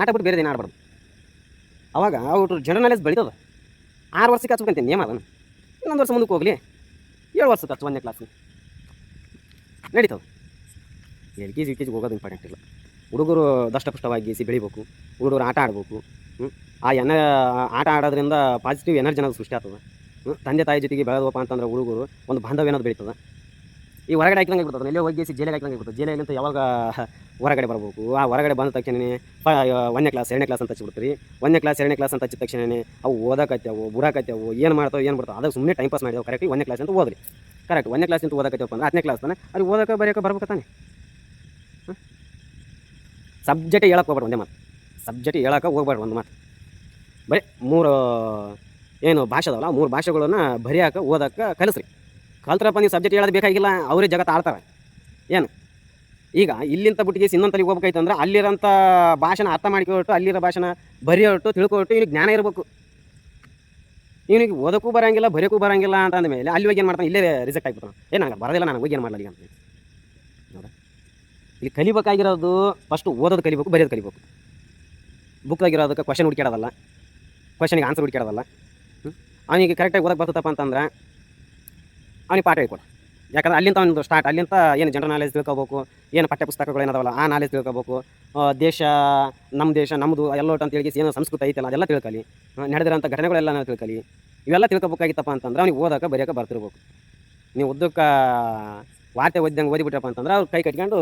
ಆಟ ಬಿಟ್ಟು ಬೇರೆ ದಿನ ಆಡ್ಬಾರ್ದು. ಅವಾಗ ಅವ್ರ ಜನರಲ್ ನಾಲೆಜ್ ಬೆಳೀತದೆ. ಆರು ವರ್ಷಕ್ಕೆ ಹಚ್ಬೇಕಂತೀನಿ ನೇಮ ಅದನ್ನು. ಇನ್ನೊಂದು ವರ್ಷ ಮುಂದಕ್ಕೆ ಹೋಗಲಿ. ಏಳು ವರ್ಷ ಖರ್ಚು ಒಂದನೇ ಕ್ಲಾಸ್ ನಡೀತದೆ L K G U K ಜಿಗೆ ಹೋಗೋದು ಇಂಪಾರ್ಟೆಂಟ್ ಇಲ್ಲ. ಹುಡುಗರು ದಷ್ಟಪುಷ್ಟವಾಗಿಸಿ ಬೆಳಿಬೇಕು, ಹುಡುಗರು ಆಟ ಆಡಬೇಕು ಆ ಎನ ಆಟ ಆಡೋದ್ರಿಂದ ಪಾಸಿಟಿವ್ ಎನರ್ಜಿ ಅನ್ನೋದು ಸೃಷ್ಟಿ ಆಗ್ತದೆ. ತಂದೆ ತಾಯಿ ಜೊತೆಗೆ ಬೆಳೆದವಪ್ಪ ಅಂತಂದ್ರೆ ಹುಡುಗರು ಒಂದು ಬಾಂಧವ್ಯ ಅನ್ನೋದು ಬೆಳೀತದೆ. ಈ ಹೊರಗಡೆ ಹಾಕಿದಂಗೆ ಆಗ್ಬಿಡ್ತದೆ. ಎಲ್ಲೇ ಹೋಗಿ ಜೇಲೆಗೆ ಹಾಕಿದಂಗೆ ಆಗ್ಬಿಡ್ತದೆ. ಅಂತ ಯಾವಾಗ ಹೊರಗಡೆ ಬರಬೇಕು? ಆ ಹೊರಗಡೆ ಬಂದ ತಕ್ಷಣನೇ ಒಂದನೇ ಕ್ಲಾಸ್ ಎರಡನೇ ಕ್ಲಾಸ್ ಅಂತ ಹಚ್ಚಿಬಿಡ್ತೀರಿ. ಒಂದನೇ ಕ್ಲಾಸ್ ಎರಡನೇ ಕ್ಲಾಸ್ ಅಂತ ಹಚ್ಚಿದ ತಕ್ಷಣನೇ ಅವು ಓದಕತ್ಯಾವು ಬುರಾಕತ್ತೆವು ಏನು ಮಾಡ್ತಾವೆ, ಏನು ಬಿಡ್ತಾವೆ ಅದಕ್ಕೆ ಸುಮ್ಮನೆ ಟೈಮ್ ಪಾಸ್ ಮಾಡಿದೆವು. ಕರೆಕ್ಟ್ ಒಂದನೇ ಕ್ಲಾಸ್ ಅಂತ ಓದಲಿ ಕರೆಕ್ಟ್ ಒಂದನೇ ಕ್ಲಾಸ್ ಅಂತ ಓದಕತ್ತೀವಪ್ಪ ಅಂದ್ರೆ ಹತ್ತನೇ ಕ್ಲಾಸ್ ತಾನೆ. ಅದು ಓದಕ್ಕೆ ಬರೆಯೋಕೆ ಬರ್ಬೇಕು ತಾನೆ. ಸಬ್ಜೆಕ್ಟ್ ಹೇಳಕ್ಕೆ ಹೋಗ್ಬೇಡ ಒಂದೇ ಮಾತು. ಸಬ್ಜೆಕ್ಟ್ ಹೇಳಕ್ಕೆ ಹೋಗ್ಬೇಡ ಒಂದು ಮಾತು. ಬರೀ ಮೂರು, ಏನು ಭಾಷೆ ಅದಾವಲ್ಲ, ಮೂರು ಭಾಷೆಗಳನ್ನ ಬರೆಯೋಕೆ ಓದಕ್ಕೆ ಕಲಿಸ್ರಿ. ಕಲ್ತ್ರಪ್ಪ, ನೀವು ಸಬ್ಜೆಕ್ಟ್ ಹೇಳೋದು ಬೇಕಾಗಿಲ್ಲ, ಅವರೇ ಜಗತ್ತು ಆಳ್ತಾರೆ. ಏನು? ಈಗ ಇಲ್ಲಿಂದ ಬಿಟ್ಟಿಗೆ ಇನ್ನೊಂದು ಹೋಗ್ಬೇಕಾಯ್ತು ಅಂದ್ರೆ ಅಲ್ಲಿರೋಂಥ ಭಾಷೆನ ಅರ್ಥ ಮಾಡ್ಕೊಟ್ಟು, ಅಲ್ಲಿರೋ ಭಾಷೆನ ಬರೆಯೋಟ್ಟು, ತಿಳ್ಕೊಟ್ಟು ಇವ್ನಿಗೆ ಜ್ಞಾನ ಇರಬೇಕು. ಇವನಿಗೆ ಓದೋಕ್ಕೂ ಬರಂಗಿಲ್ಲ, ಬರೆಯೋಕ್ಕೂ ಬರಂಗಿಲ್ಲ ಅಂತ ಅಂದಮೇಲೆ ಅಲ್ಲಿ ಹೋಗಿ ಏನು ಮಾಡ್ತಾನೆ? ಇಲ್ಲೇ ರಿಜೆಕ್ಟ್ ಆಗಿಬಿಡ್ತಾನೆ. ಏನಾಗ ನಂಗೆ ಬರೋದಿಲ್ಲ ನಾನು ಹೋಗಿ ಏನು ಮಾಡಲಿ ಅಂತ ಇಲ್ಲಿ ಕಲಿಬೇಕಾಗಿರೋದು ಫಸ್ಟು ಓದೋದು ಕಲಿಬೇಕು, ಬರೆಯೋದು ಕಲಿಬೇಕು. ಬುಕ್ದಾಗಿರೋದಕ್ಕೆ ಕ್ವಶನ್ ಹುಡುಕ್ಯಾಡೋದಲ್ಲ. ಕ್ವಶನಿಗೆ ಆನ್ಸರ್ ಹುಡುಕ್ಯಾಡೋದಲ್ಲ. ಹ್ಮ್? ಅವನಿಗೆ ಕರೆಕ್ಟಾಗಿ ಓದಕ್ಕೆ ಬರ್ತದಪ್ಪ ಅಂತಂದ್ರೆ ಅವನಿಗೆ ಪಾಠ ಹೇಳ್ಕೊಡು. ಯಾಕಂದ್ರೆ ಅಲ್ಲಿಂದ ಒಂದು ಸ್ಟಾರ್ಟ್ ಅಲ್ಲಿಂದ ಏನು ಜನರಲ್ ನಾಲೆಜ್ ತಿಳ್ಕೊಬೇಕು, ಏನು ಪಠ್ಯ ಪುಸ್ತಕಗಳು ಏನಾದವಲ್ಲ, ಆ ನಾಲೆಜ್ ತಿಳ್ಕೊಬೇಕು. ದೇಶ ನಮ್ಮ ದೇಶ ನಮ್ಮದು ಎಲ್ಲೋಟ್ ಅಂತ ಹೇಳಿ ಏನೋ ಸಂಸ್ಕೃತಿ ಐತಲ್ಲ, ಅದೆಲ್ಲ ತಿಳ್ಕಲಿ. ನಡೆದಿರೋಂಥ ಘಟನೆಗಳೆಲ್ಲ ನಾವು ತಿಳ್ಕಲಿ. ಇವೆಲ್ಲ ತಿಳ್ಕೊಬೇಕಾಗಿತ್ತಪ್ಪ ಅಂತಂದ್ರೆ ಅವ್ನಿಗೆ ಓದೋಕೆ ಬರೆಯೋಕೆ ಬರ್ತಿರ್ಬೇಕು. ನೀವು ಉದ್ದಕ್ಕೆ ವಾರ್ತೆ ಓದ್ದಂಗೆ ಓದಿಬಿಟ್ರಪ್ಪ ಅಂತಂದ್ರೆ ಅವ್ರು ಕೈ ಕಟ್ಕೊಂಡು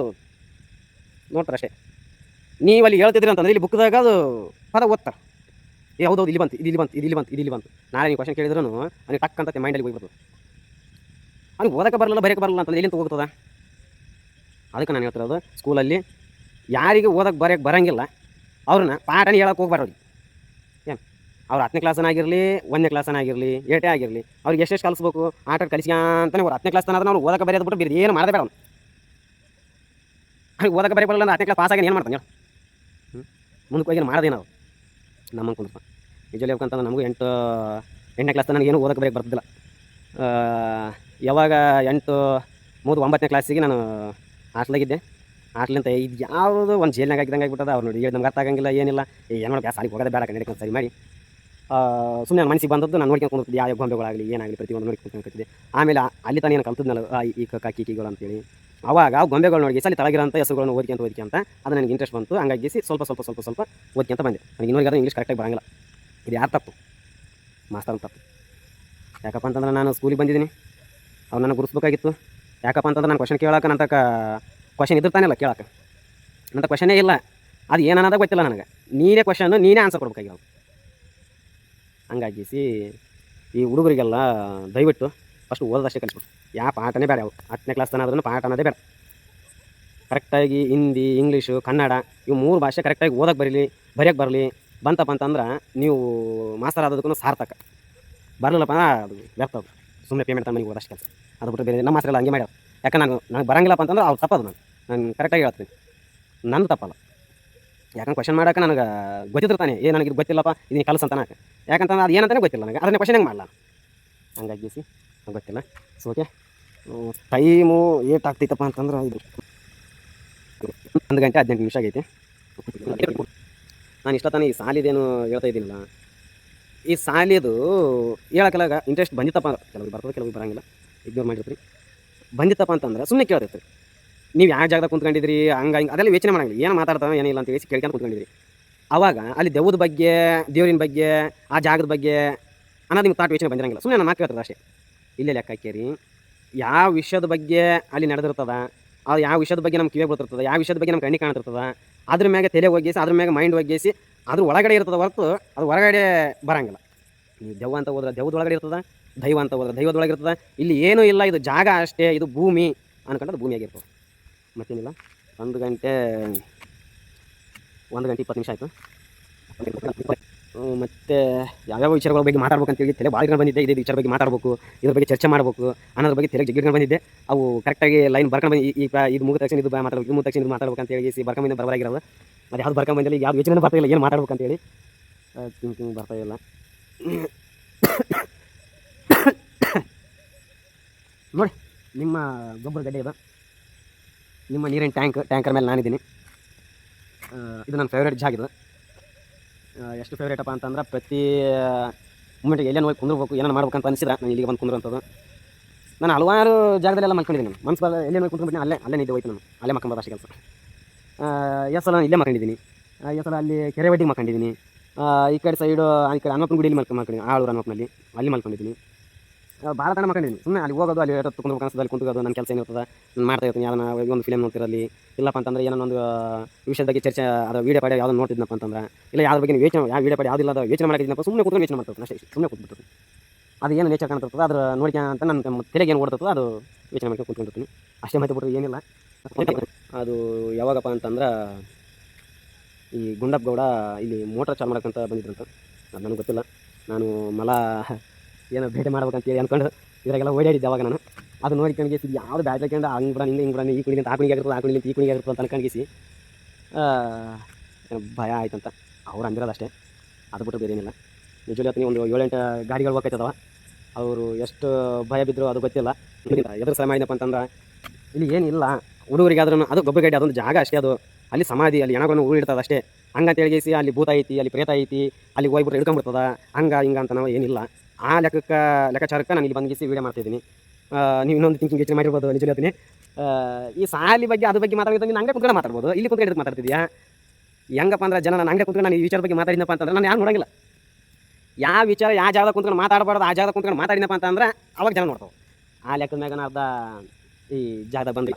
ನೋಡ್ತಾರೆ ಅಷ್ಟೇ. ನೀವು ಅಲ್ಲಿ ಹೇಳ್ತಿದ್ರಿ ಅಂತಂದ್ರೆ ಇಲ್ಲಿ ಬುಕ್ದಾಗ ಅದು ಪದ ಓದ್ತಾರೆ. ಏ ಇಲ್ಲಿ ಬಂತು, ಇದು ಇಲ್ಲಿ ಬಂತು, ಇದು ಇಲ್ಲಿ ಬಂತು, ಇದು ಇಲ್ಲಿ ಬಂತು. ನಾಳೆ ನೀವು ಕ್ವಶನ್ ಕೇಳಿದ್ರು ಅವ್ನಿಗೆ ಟಕ್ ಅಂತ ಮೈಂಡಲ್ಲಿ ಹೋಗ್ಬಿಡ್ತು ಅವ್ನಿಗೆ ಓದಕ್ಕೆ ಬರಲ್ಲ ಬರೆಯಕ್ಕೆ ಬರಲ್ಲ ಅಂತಂದ್ರೆ ಎಲ್ಲಿಂದ ಹೋಗ್ತದ ಅದಕ್ಕೆ ನಾನು ಹೇಳ್ತಿರೋದು ಸ್ಕೂಲಲ್ಲಿ ಯಾರಿಗೆ ಓದಕ್ಕೆ ಬರೆಯಕ್ಕೆ ಬರೋಂಗಿಲ್ಲ ಅವ್ರನ್ನ ಪಾಠನ ಹೇಳಕ್ಕೆ ಹೋಗ್ಬಾರ್ದು ಏನು? ಅವ್ರು ಹತ್ತನೇ ಕ್ಲಾಸನಾಗಿರಲಿ ಒಂದನೇ ಕ್ಲಾಸನಾಗಿರಲಿ ಏಟೇ ಆಗಿರಲಿ ಅವ್ರಿಗೆ ಎಷ್ಟೆಷ್ಟು ಕಲಿಸ್ಬೇಕು ಆಟ ಅಂತಲೇ ಅವ್ರು ಹತ್ತನೇ ಕ್ಲಾಸ್ ತನಕ ಅವ್ರು ಓದಕ್ಕೆ ಬರೆಯೋದು ಬಿಟ್ಟು ಬೇರೆ ಏನು ಮಾಡಬೇಡ ಬೇಡ ಅವ್ನು. ಅವ್ರಿಗೆ ಓದಕ್ಕೆ ಬರೀ ಬರಲ್ಲ ಅಂದ್ರೆ ಹತ್ತನೇ ಕ್ಲಾಸ್ ಆಗಿ ಏನು ಮಾಡ್ತಾನೆ ಹೇಳು. ಮುಂದಕ್ಕೆ ಹೋಗಿ ಮಾಡೋದೇನು ಅವ್ರು? ನಮ್ಮ ಕುಂದ್ರಪ್ಪ. ನಿಜಲ್ಲಿ ಹೇಳ್ಬೇಕಂತಂದ್ರೆ ನಮಗೂ ಎಂಟು ಎಂಟನೇ ಕ್ಲಾಸ್ ನನಗೆ ಏನು ಓದಕ್ಕೆ ಬರೆಯಕ್ಕೆ ಬರ್ತಿದ್ದಿಲ್ಲ ಆ, ಯಾವಾಗ ಎಂಟು ಮೂರು ಒಂಬತ್ತನೇ ಕ್ಲಾಸಿಗೆ ನಾನು ಹಾಸ್ಟ್ಲಾಗಿದ್ದೆ ಹಾಸ್ಟ್ಲಿಂದ ಇದು ಯಾವುದು ಒಂದು ಜೈಲ್ನಾಗ ಹಾಕಿದಂಗೆ ಆಗಿಬಿಟ್ಟದ. ಅವ್ರು ನೋಡಿ ನಮ್ಗೆ ಅರ್ಥ ಆಗಂಗಿಲ್ಲ ಏನಿಲ್ಲ. ಏನು ನೋಡಿ ಸಾಲಿಗೆ ಹೋಗೋದೇ ಬೇಡ ಕನ್ನಡಕ್ಕೆ ಸರಿ ಮಾಡಿ. ಸುಮ್ಮನೆ ನನ್ನ ಮನಸ್ಸಿಗೆ ಬಂದದ್ದು ನಾನು ನೋಡ್ಕೊಂಡು ಕೂತಿದ್ದೆ ಯಾವ ಗೊಂಬೆಗಳಾಗಲಿ ಏನಾಗಲಿ ಪ್ರತಿಯೊಂದು ನೋಡ್ಕೊಂಡು ಕುಂತಿದ್ದೆ ಆಮೇಲೆ ಅಲ್ಲಿ ತಾನೇ ಆ, ಈ ಕ ಕಿ ಕೀಗಳು ಅಂತೇಳಿ. ಅವಾಗ ಆ ಗೊಂಬೆಗಳು ನೋಡಿ ಸಲ ತಳಗಿರೋಂಥ ಹೆಸರುಗಳನ್ನು ಓದ್ಕೊಂತ ಓದ್ಕೊಂತ ಅದು ನನಗೆ ಇಂಟ್ರೆಸ್ಟ್ ಬಂತು. ಹಂಗಾಗಿ ಸ್ವಲ್ಪ ಸ್ವಲ್ಪ ಸ್ವಲ್ಪ ಸ್ವಲ್ಪ ಓದ್ಕೊಂತ ಬಂದೆ. ನನಗೆ ಇನ್ನೊಂದು ಇಂಗ್ಲೀಷ್ ಕರೆಕ್ಟಾಗಿ ಬರಂಗಿಲ್ಲ. ಇದು ಯಾರು ತಪ್ಪು? ಮಾಸ್ತರ್ ತಪ್ಪು. ಯಾಕಪ್ಪ ಅಂತಂದ್ರೆ ನಾನು ಸ್ಕೂಲಿಗೆ ಬಂದಿದ್ದೀನಿ. ಅವ್ರು ನನಗೆ ಗುರುಸ್ಬೇಕಾಗಿತ್ತು ಯಾಕಪ್ಪ ಅಂತಂದ್ರೆ ನಾನು ಕ್ವಶನ್ ಕೇಳಕ್ಕೆ ನಂತಕ ಕ್ವಶನ್ ಇದ್ದಿರ್ತಾನಿಲ್ಲ ಕೇಳೋಕೆ. ನಂತ ಕ್ವಶನೇ ಇಲ್ಲ. ಅದು ಏನನ್ನೋದ ಗೊತ್ತಿಲ್ಲ ನನಗೆ. ನೀನೇ ಕ್ವಶನ್ನು ನೀನೇ ಆನ್ಸರ್ ಕೊಡ್ಬೇಕಾಗಿ ಅವ್ನು ಹಂಗಾಗಿಸಿ ಈ ಹುಡುಗರಿಗೆಲ್ಲ ದಯವಿಟ್ಟು ಫಸ್ಟ್ ಓದೋದಷ್ಟೇ ಕಲಿಸ್ಬಿಟ್ಟು ಯಾವ ಪಾಠನೇ ಬೇಡ ಅವು ಹತ್ತನೇ ಕ್ಲಾಸ್ ತನ ಆದ್ರೂ ಪಾಠ ಅನ್ನೋದೇ ಬೇಡ. ಕರೆಕ್ಟಾಗಿ ಹಿಂದಿ ಇಂಗ್ಲೀಷು ಕನ್ನಡ ಇವು ಮೂರು ಭಾಷೆ ಕರೆಕ್ಟಾಗಿ ಓದೋಕೆ ಬರಲಿ, ಬರೆಯೋಕೆ ಬರಲಿ. ಬಂತಪ್ಪ ಅಂತಂದ್ರೆ ನೀವು ಮಾಸ್ತರ್ ಆದೋದಕ್ಕೂ ಸಾರ್ಥಕ. ಬರಲಿಲ್ಲಪ್ಪ ಅದು ವ್ಯರ್ಥ ಸುಮ್ಮನೆ ಪೇಮೆಂಟ್ ಮನೆಗೆ ಅಷ್ಟು ಕೆಲಸ ಅದು ಬಿಟ್ಟು ಬೇರೆ ನಮ್ಮ ಹತ್ರ ಎಲ್ಲ ಹಂಗೆ ಮಾಡ್ಯಾವ ಯಾಕೆ ನಾನು ನನಗೆ ಬರಂಗಿಲ್ಲಪ್ಪ ಅಂತಂದ್ರೆ ಅವ್ರು ತಪ್ಪದು ನಾನು ನಾನು ಕರೆಕ್ಟಾಗಿ ಹೇಳ್ತೀನಿ. ನನ್ನ ತಪ್ಪಲ್ಲ. ಯಾಕಂದ್ರೆ ಕ್ವಶನ್ ಮಾಡೋಕೆ ನನಗೆ ಗೊತ್ತಿರ್ತಾನೆ ಏ, ನನಗೆ ಇದು ಗೊತ್ತಿಲ್ಲಪ್ಪ ಇದನ್ನ ಕಲಸ ಅಂತ ನಾಕೆ ಯಾಕಂತಂದ್ರೆ ಅದು ಏನಂತಾನೆ ಗೊತ್ತಿಲ್ಲ ನನಗೆ. ಅದನ್ನೇ ಕ್ವಶನ್ ಹೆಂಗೆ ಮಾಡಲ್ಲ ಹಂಗಾಗಿ ಸಿ ಗೊತ್ತಿಲ್ಲ. ಸೊ ಓಕೆ ಟೈಮು ಏಟ್ ಆಗ್ತೈತಪ್ಪ ಅಂತಂದ್ರೆ ಇದು. ಒಂದು ಗಂಟೆ ಹದಿನೆಂಟು ನಿಮಿಷ ಆಗೈತೆ. ನಾನು ಇಷ್ಟ ತಾನೇ ಈ ಸಾಲಿದೇನು ಹೇಳ್ತಾ ಇದ್ದೀನಲ್ಲ ಈ ಸಾಲಿದು ಹೇಳಕ್ಕಲಾಗ ಇಂಟ್ರೆಸ್ಟ್ ಬಂದಿತ್ತಪ್ಪ ಕೆಲವ್ರಿಗೆ ಬರ್ತದೆ, ಕೆಲವ್ರಿಗೆ ಬರಂಗಿಲ್ಲ. ಇಗ್ನೋರ್ ಮಾಡಿರ್ತೀರಿ. ಬಂದಿತ್ತಪ್ಪ ಅಂತಂದ್ರೆ ಸುಮ್ಮನೆ ಕೇಳಿರ್ತೀರಿ. ನೀವು ಯಾವ ಜಾಗದಾಗ ಕುಂತ್ಕೊಂಡಿದ್ರಿ ಹಂಗೆ ಹಿಂಗೆ, ಅದೆಲ್ಲ ಯೋಚನೆ ಮಾಡಂಗಿಲ್ಲ. ಏನು ಮಾತಾಡ್ತಾವೆ ಏನಿಲ್ಲ ಅಂತ ಹೇಳಿ ಕೇಳ್ಕೊಂಡು ಕುಂತ್ಕೊಂಡಿದ್ರಿ ಅವಾಗ ಅಲ್ಲಿ ದೆವ್ವದ ಬಗ್ಗೆ, ದೇವ್ರಿನ ಬಗ್ಗೆ, ಆ ಜಾಗದ ಬಗ್ಗೆ ಅನ್ನೋದು ನಿಮ್ಗೆ ತಾಟ್ ಯೋಚನೆ ಬಂದಿರಂಗಿಲ್ಲ. ಸುಮ್ಮನೆ ನಾನು ಮಾತು ಕೇಳ್ತದೆ ಅಷ್ಟೇ. ಇಲ್ಲೇ ಲೆಕ್ಕ ಹಾಕ್ಯರಿ. ಯಾವ ವಿಷಯದ ಬಗ್ಗೆ ಅಲ್ಲಿ ನಡೆದಿರ್ತದ ಅದು ಯಾವ ವಿಷಯದ ಬಗ್ಗೆ ನಮ್ಗೆ ಕಿವಿ ಬರ್ತಿರ್ತದೆ ಯಾವ ವಿಷಯದ ಬಗ್ಗೆ ನಮ್ಗೆ ಕಣ್ಣಿ ಕಾಣ್ತಿರ್ತದೆ, ಅದ್ರ ಮ್ಯಾಗೆ ತಲೆ ಒಗ್ಗಿಸಿ, ಅದ್ರ ಮ್ಯಾಗೆ ಮೈಂಡ್ ಒಗ್ಗಿಸಿ ಅದ್ರ ಒಳಗಡೆ ಇರ್ತದೆ ಹೊರತು ಅದು ಹೊರಗಡೆ ಬರಂಗಿಲ್ಲ. ನೀವು ದೆವ್ವ ಅಂತ ಹೋದ್ರೆ ದೆವ್ವದೊಳಗಡೆ ಇರ್ತದೆ, ದೈವ ಅಂತ ಹೋದ್ರೆ ದೈವದೊಳಗೆ ಇರ್ತದೆ. ಇಲ್ಲಿ ಏನೂ ಇಲ್ಲ, ಇದು ಜಾಗ ಅಷ್ಟೇ, ಇದು ಭೂಮಿ ಅನ್ಕೊಂಡದ್ದು ಭೂಮಿಯಾಗಿರ್ತದೆ ಮತ್ತೇನಿಲ್ಲ? ಒಂದು ಗಂಟೆ ಒಂದು ಗಂಟೆ ಇಪ್ಪತ್ತು ನಿಮಿಷ ಆಯಿತು. ಮತ್ತು ಯಾವ್ಯಾವ ವಿಚಾರಗಳ ಬಗ್ಗೆ ಮಾತಾಡ್ಬೇಕಂತೇಳಿ ತಲೆ ಭಾಳ ಬಂದಿದ್ದೆ, ಇದೇ ವಿಚಾರ ಬಗ್ಗೆ ಮಾತಾಡಬೇಕು, ಇದ್ರ ಬಗ್ಗೆ ಚರ್ಚೆ ಮಾಡಬೇಕು, ಅನ್ನೋದ್ರ ಬಗ್ಗೆ ತಲೆಗೆ ಜಗ್ಗಿಡ್ಕೊಂಡು ಬಂದಿದ್ದೆ. ಅವು ಕರೆಕ್ಟಾಗಿ ಲೈನ್ ಬರ್ಕೊಂಡು ಬಂದು ಈ- ಇದು ಮುಗಿದ ತಕ್ಷಣ ಇದು ಮಾತಾಡಬೇಕು ಮಾತಾಡ್ಬೇಕು ಮುಗಿದ ತಕ್ಷಣ ಇದು ಮಾತಾಡಬೇಕು ಅಂತ ಹೇಳಿ ಬಂದು ಬರಬರಾಗಿರೋದು ಅದು ಯಾವ್ದು ಬರ್ಕೊಂಬಂದಿಲ್ಲ ಯಾವ್ದು ಯೋಚನೆ ಬರ್ತಾ ಇಲ್ಲ, ಏನು ಮಾತಾಡ್ಬೇಕು ಅಂತೇಳಿ ಥಿಂಕಿಂಗ್ ಬರ್ತಾ ಇಲ್ಲ. ನೋಡಿ, ನಿಮ್ಮ ಗೊಬ್ಬರ ಗಡ್ಡೆ ಇದೆ. ನಿಮ್ಮ ನೀರಿನ ಟ್ಯಾಂಕ್, ಟ್ಯಾಂಕರ್ ಮೇಲೆ ನಾನಿದ್ದೀನಿ. ಇದು ನನ್ನ ಫೇವ್ರೇಟ್ ಜಾಗ ಇದು. ಎಷ್ಟು ಫೇವ್ರೇಟಪ್ಪ ಅಂತಂದ್ರೆ ಪ್ರತಿ ಮೂಮೆಂಟಿಗೆ ಎಲ್ಲೇನು ಹೋಗಿ ಕುಂದ್ರಬೇಕು ಏನೋ ಮಾಡ್ಬೇಕಂತ ಅನಿಸಿದ್ರೆ ನಾನು ಇಲ್ಲಿಗೆ ಬಂದು ಕುಂದ್ರಂಥದ್ದು ನಾನು ಹಲವಾರು ಜಾಗದಲ್ಲೆಲ್ಲ ಮಲ್ಕೊಂಡಿದ್ದೀನಿ. ಮನ್ಸು ಎಲ್ಲ ಹೋಗಿ ಕುಂತ್ಕೊಂಡ್ಬಿಟ್ಟು ಅಲ್ಲೇ ಅಲ್ಲೇ ನಿದ್ದೆ ಹೋಯ್ತು ನಾನು. ಅಲ್ಲೇ ಮಕ್ಕಂಬ ಭಾಷೆ ಕೆಲಸ. ಎಷ್ಟು ಸಲ ಇಲ್ಲೇ ಮಾಡ್ಕೊಂಡಿದ್ದೀನಿ. ಎಸ್ ಸಲ ಅಲ್ಲಿ ಕೆರೆ ಮಾಡ್ಕೊಂಡಿದ್ದೀನಿ. ಈ ಕಡೆ ಸೈಡು ಈ ಕಡೆ ಅನ್ನಪ್ಪನ ಗುಡಿಯಲ್ಲಿ ಮಲ್ಕೊಂಡು ಮಾಡ್ಕೊಂಡು ಆಳು ಅನ್ನಪ್ಪನಲ್ಲಿ ಅಲ್ಲಿ ಮಲ್ಕೊಂಡಿದ್ದೀನಿ ಭಾಳ ತನ ಮಾಡ್ಕೊಂಡಿದ್ದೀನಿ. ಸುಮ್ಮನೆ ಅಲ್ಲಿ ಹೋಗೋದು, ಅಲ್ಲಿ ಕುಂದು ಕನಸದಲ್ಲಿ ಅಲ್ಲಿ ನನ್ನ ಕೆಲಸ ಏನಿರ್ತದೆ, ನಾನು ಮಾಡ್ತಾ ಇರ್ತೀನಿ. ಯಾವ್ದನ್ನ ಒಂದು ಫಿಲಮ್ ನೋಡ್ತಿರಲಿ ಇಲ್ಲಪ್ಪ ಅಂತಂದ್ರೆ ಏನೋ ಒಂದು ವಿಷಯದ ಬಗ್ಗೆ ಚರ್ಚೆ, ಅದು ವೀಡಿಯೋ ಪಾಡಿ ಯಾವ್ದು ನೋಡ್ತಿದ್ನಪ್ಪ ಅಂತಂದ್ರೆ, ಇಲ್ಲ ಯಾವ್ದ್ರ ಬಗ್ಗೆ ಯೋಚನೆ ಯಾವ ವೀಡಿಯೋ ಪಾಡಿ ಯಾವುದಿಲ್ಲ ಅದು ಯೋಚನೆ ಮಾಡಿದ್ನಪ್ಪ ಸುಮ್ಮನೆ ಕೂತ್ಕೊಂಡು ಯೋಚನೆ ಮಾಡ್ತಿರ್ತೀನಿ ಅಷ್ಟೇ ಸುಮ್ಮನೆ ಕೂತ್ಬಿಡ್ತೀನಿ. ಅದು ಏನು ನೇಚರ್ ಕಾಣ್ತಿರ್ತದೆ, ಅದ್ರ ನೋಡಿಕೆ ಅಂತ ನನ್ನ ತೆರೆಗೆ ಏನು ಓಡ್ತದೆ ಅದು ಯೋಚನೆ ಮಾಡ್ಕೊಂಡು ಕೂತ್ಕೊಂಡಿರ್ತೀನಿ. ಅಷ್ಟೇ ಮತ್ತೆ ಬಿಟ್ಟರೆ ಏನಿಲ್ಲ. [laughs] ಅದು ಯಾವಾಗಪ್ಪ ಅಂತಂದ್ರೆ ಈ ಗುಂಡಪ್ಪ ಗೌಡ ಇಲ್ಲಿ ಮೋಟ್ರ್ ಚಾಲು ಮಾಡೋಕ್ಕಂತ ಬಂದಿದ್ರಂತ. ಅದು ನನಗೆ ಗೊತ್ತಿಲ್ಲ. ನಾನು ಮಲ [laughs] ಏನೋ ಭೇಟಿ ಮಾಡ್ಬೇಕಂತೇಳಿ ಅಂದ್ಕೊಂಡು ಇದ್ರಾಗೆಲ್ಲ ಓಡಾಡಿದ್ದೆ ಅವಾಗ ನಾನು. ಅದು ನೋಡಿ ಕಣ್ಗಿಸಿ ಯಾವ್ದು ಬ್ಯಾಟ್ ಹಾಕೊಂಡು ಹಂಗೆ ಬಿಡ ಹಿಂಗೆ ಹಿಂಗೆ ಬಿಡ ಈ ಕುಣಿಗೆ ಆ ಕುಣಿಗೆ ಆಗಿರ್ತದೆ, ಆ ಕುಣಿಗೆ ಈ ಕುಣಿಗೆ ಆಗಿರ್ತದೆ ಅಂತ ಏನೋ ಭಯ ಆಯ್ತಂತ. ಅವ್ರು ಅಂದಿರೋದು ಅಷ್ಟೇ. ಅದು ಬಿಟ್ಟು ಬೇರೆ ಏನಿಲ್ಲ ನಿಜವಾಗಿ ಆತನಿಗೆ ಒಂದು ಏಳೆಂಟು ಗಾಡಿಗಳು ಹೋಗ್ತದವ ಅವರು ಎಷ್ಟು ಭಯ ಬಿದ್ದರು ಅದು ಗೊತ್ತಿಲ್ಲ. ಎದುರು ಸಹ ಮಾಡಿದಪ್ಪ ಅಂತಂದ್ರೆ, ಇಲ್ಲಿ ಏನಿಲ್ಲ. ಹುಡುಗರಿಗೆ ಆದ್ರೂ ಅದು ಗೊಬ್ಬರ ಗಡ್ಡೆ ಅದೊಂದು ಜಾಗ ಅಷ್ಟೇ, ಅದು ಅಲ್ಲಿ ಸಮಾಧಿ, ಅಲ್ಲಿ ಹೆಣಗಳನ್ನು ಇಡ್ತದೆ ಅಷ್ಟೇ. ಹಂಗಂತ ಹೇಳಿಗಿಸಿ ಅಲ್ಲಿ ಭೂತ ಐತಿ, ಅಲ್ಲಿ ಪ್ರೇತ ಐತಿ, ಅಲ್ಲಿ ಹೋಗ್ಬಿಟ್ಟು ಹಿಡ್ಕೊಂಡ್ಬಿಡ್ತದ ಹಂಗ ಹಿಂಗ ಅಂತ ನಾವು ಏನಿಲ್ಲ. ಆ ಲೆಕ್ಕಕ್ಕೆ, ಲೆಕ್ಕಾಚಾರಕ್ಕೆ ನಾನು ಇಲ್ಲಿ ಬಂದಿಸಿ ವೀಡಿಯೋ ಮಾಡ್ತಿದ್ದೀನಿ. ನೀವು ಇನ್ನೊಂದು ಥಿಂಕಿಂಗ್ ಯೋಚನೆ ಮಾಡಿರ್ಬೋದು, ನಿಜ ಹೇಳ್ತೀನಿ. ಈ ಸಾಲಿ ಬಗ್ಗೆ, ಅದ್ರ ಬಗ್ಗೆ ಮಾತಾಡಿದ್ರೆ ನಾನು ಹಂಗೆ ಕುತ್ಕೊಂಡು ಮಾತಾಡ್ಬೋದು. ಇಲ್ಲಿ ಕುತ್ಕೊಂಡು ಮಾತಾಡ್ತಿದ್ಯಾ? ಹೆಂಗಪ್ಪ ಅಂದ್ರೆ ಜನ ನಾನು ಹಂಗೆ ಕುತ್ಕೊಂಡು ನಾನು ಈ ವಿಚಾರ ಬಗ್ಗೆ ಮಾತಾಡಿನಪ್ಪ ಅಂತಂದ್ರೆ ನಾನು ಯಾರು ನೋಡಂಗಿಲ್ಲ. ಯಾವ ವಿಚಾರ, ಯಾವ ಜಾಗ ಕುಂತ್ಕೊಂಡು ಮಾತಾಡಬಾರ್ದು, ಆ ಜಾಗ ಕುಂತ್ಕೊಂಡು ಮಾತಾಡಿನಪ್ಪ ಅಂತಂದ್ರೆ ಅವಾಗ ಜನ ನೋಡ್ತಾವೆ. ಆ ಲೆಕ್ಕದ ಮ್ಯಾಗ ಅರ್ಧ ಈ ಜಾಗದಾಗ ಬಂದು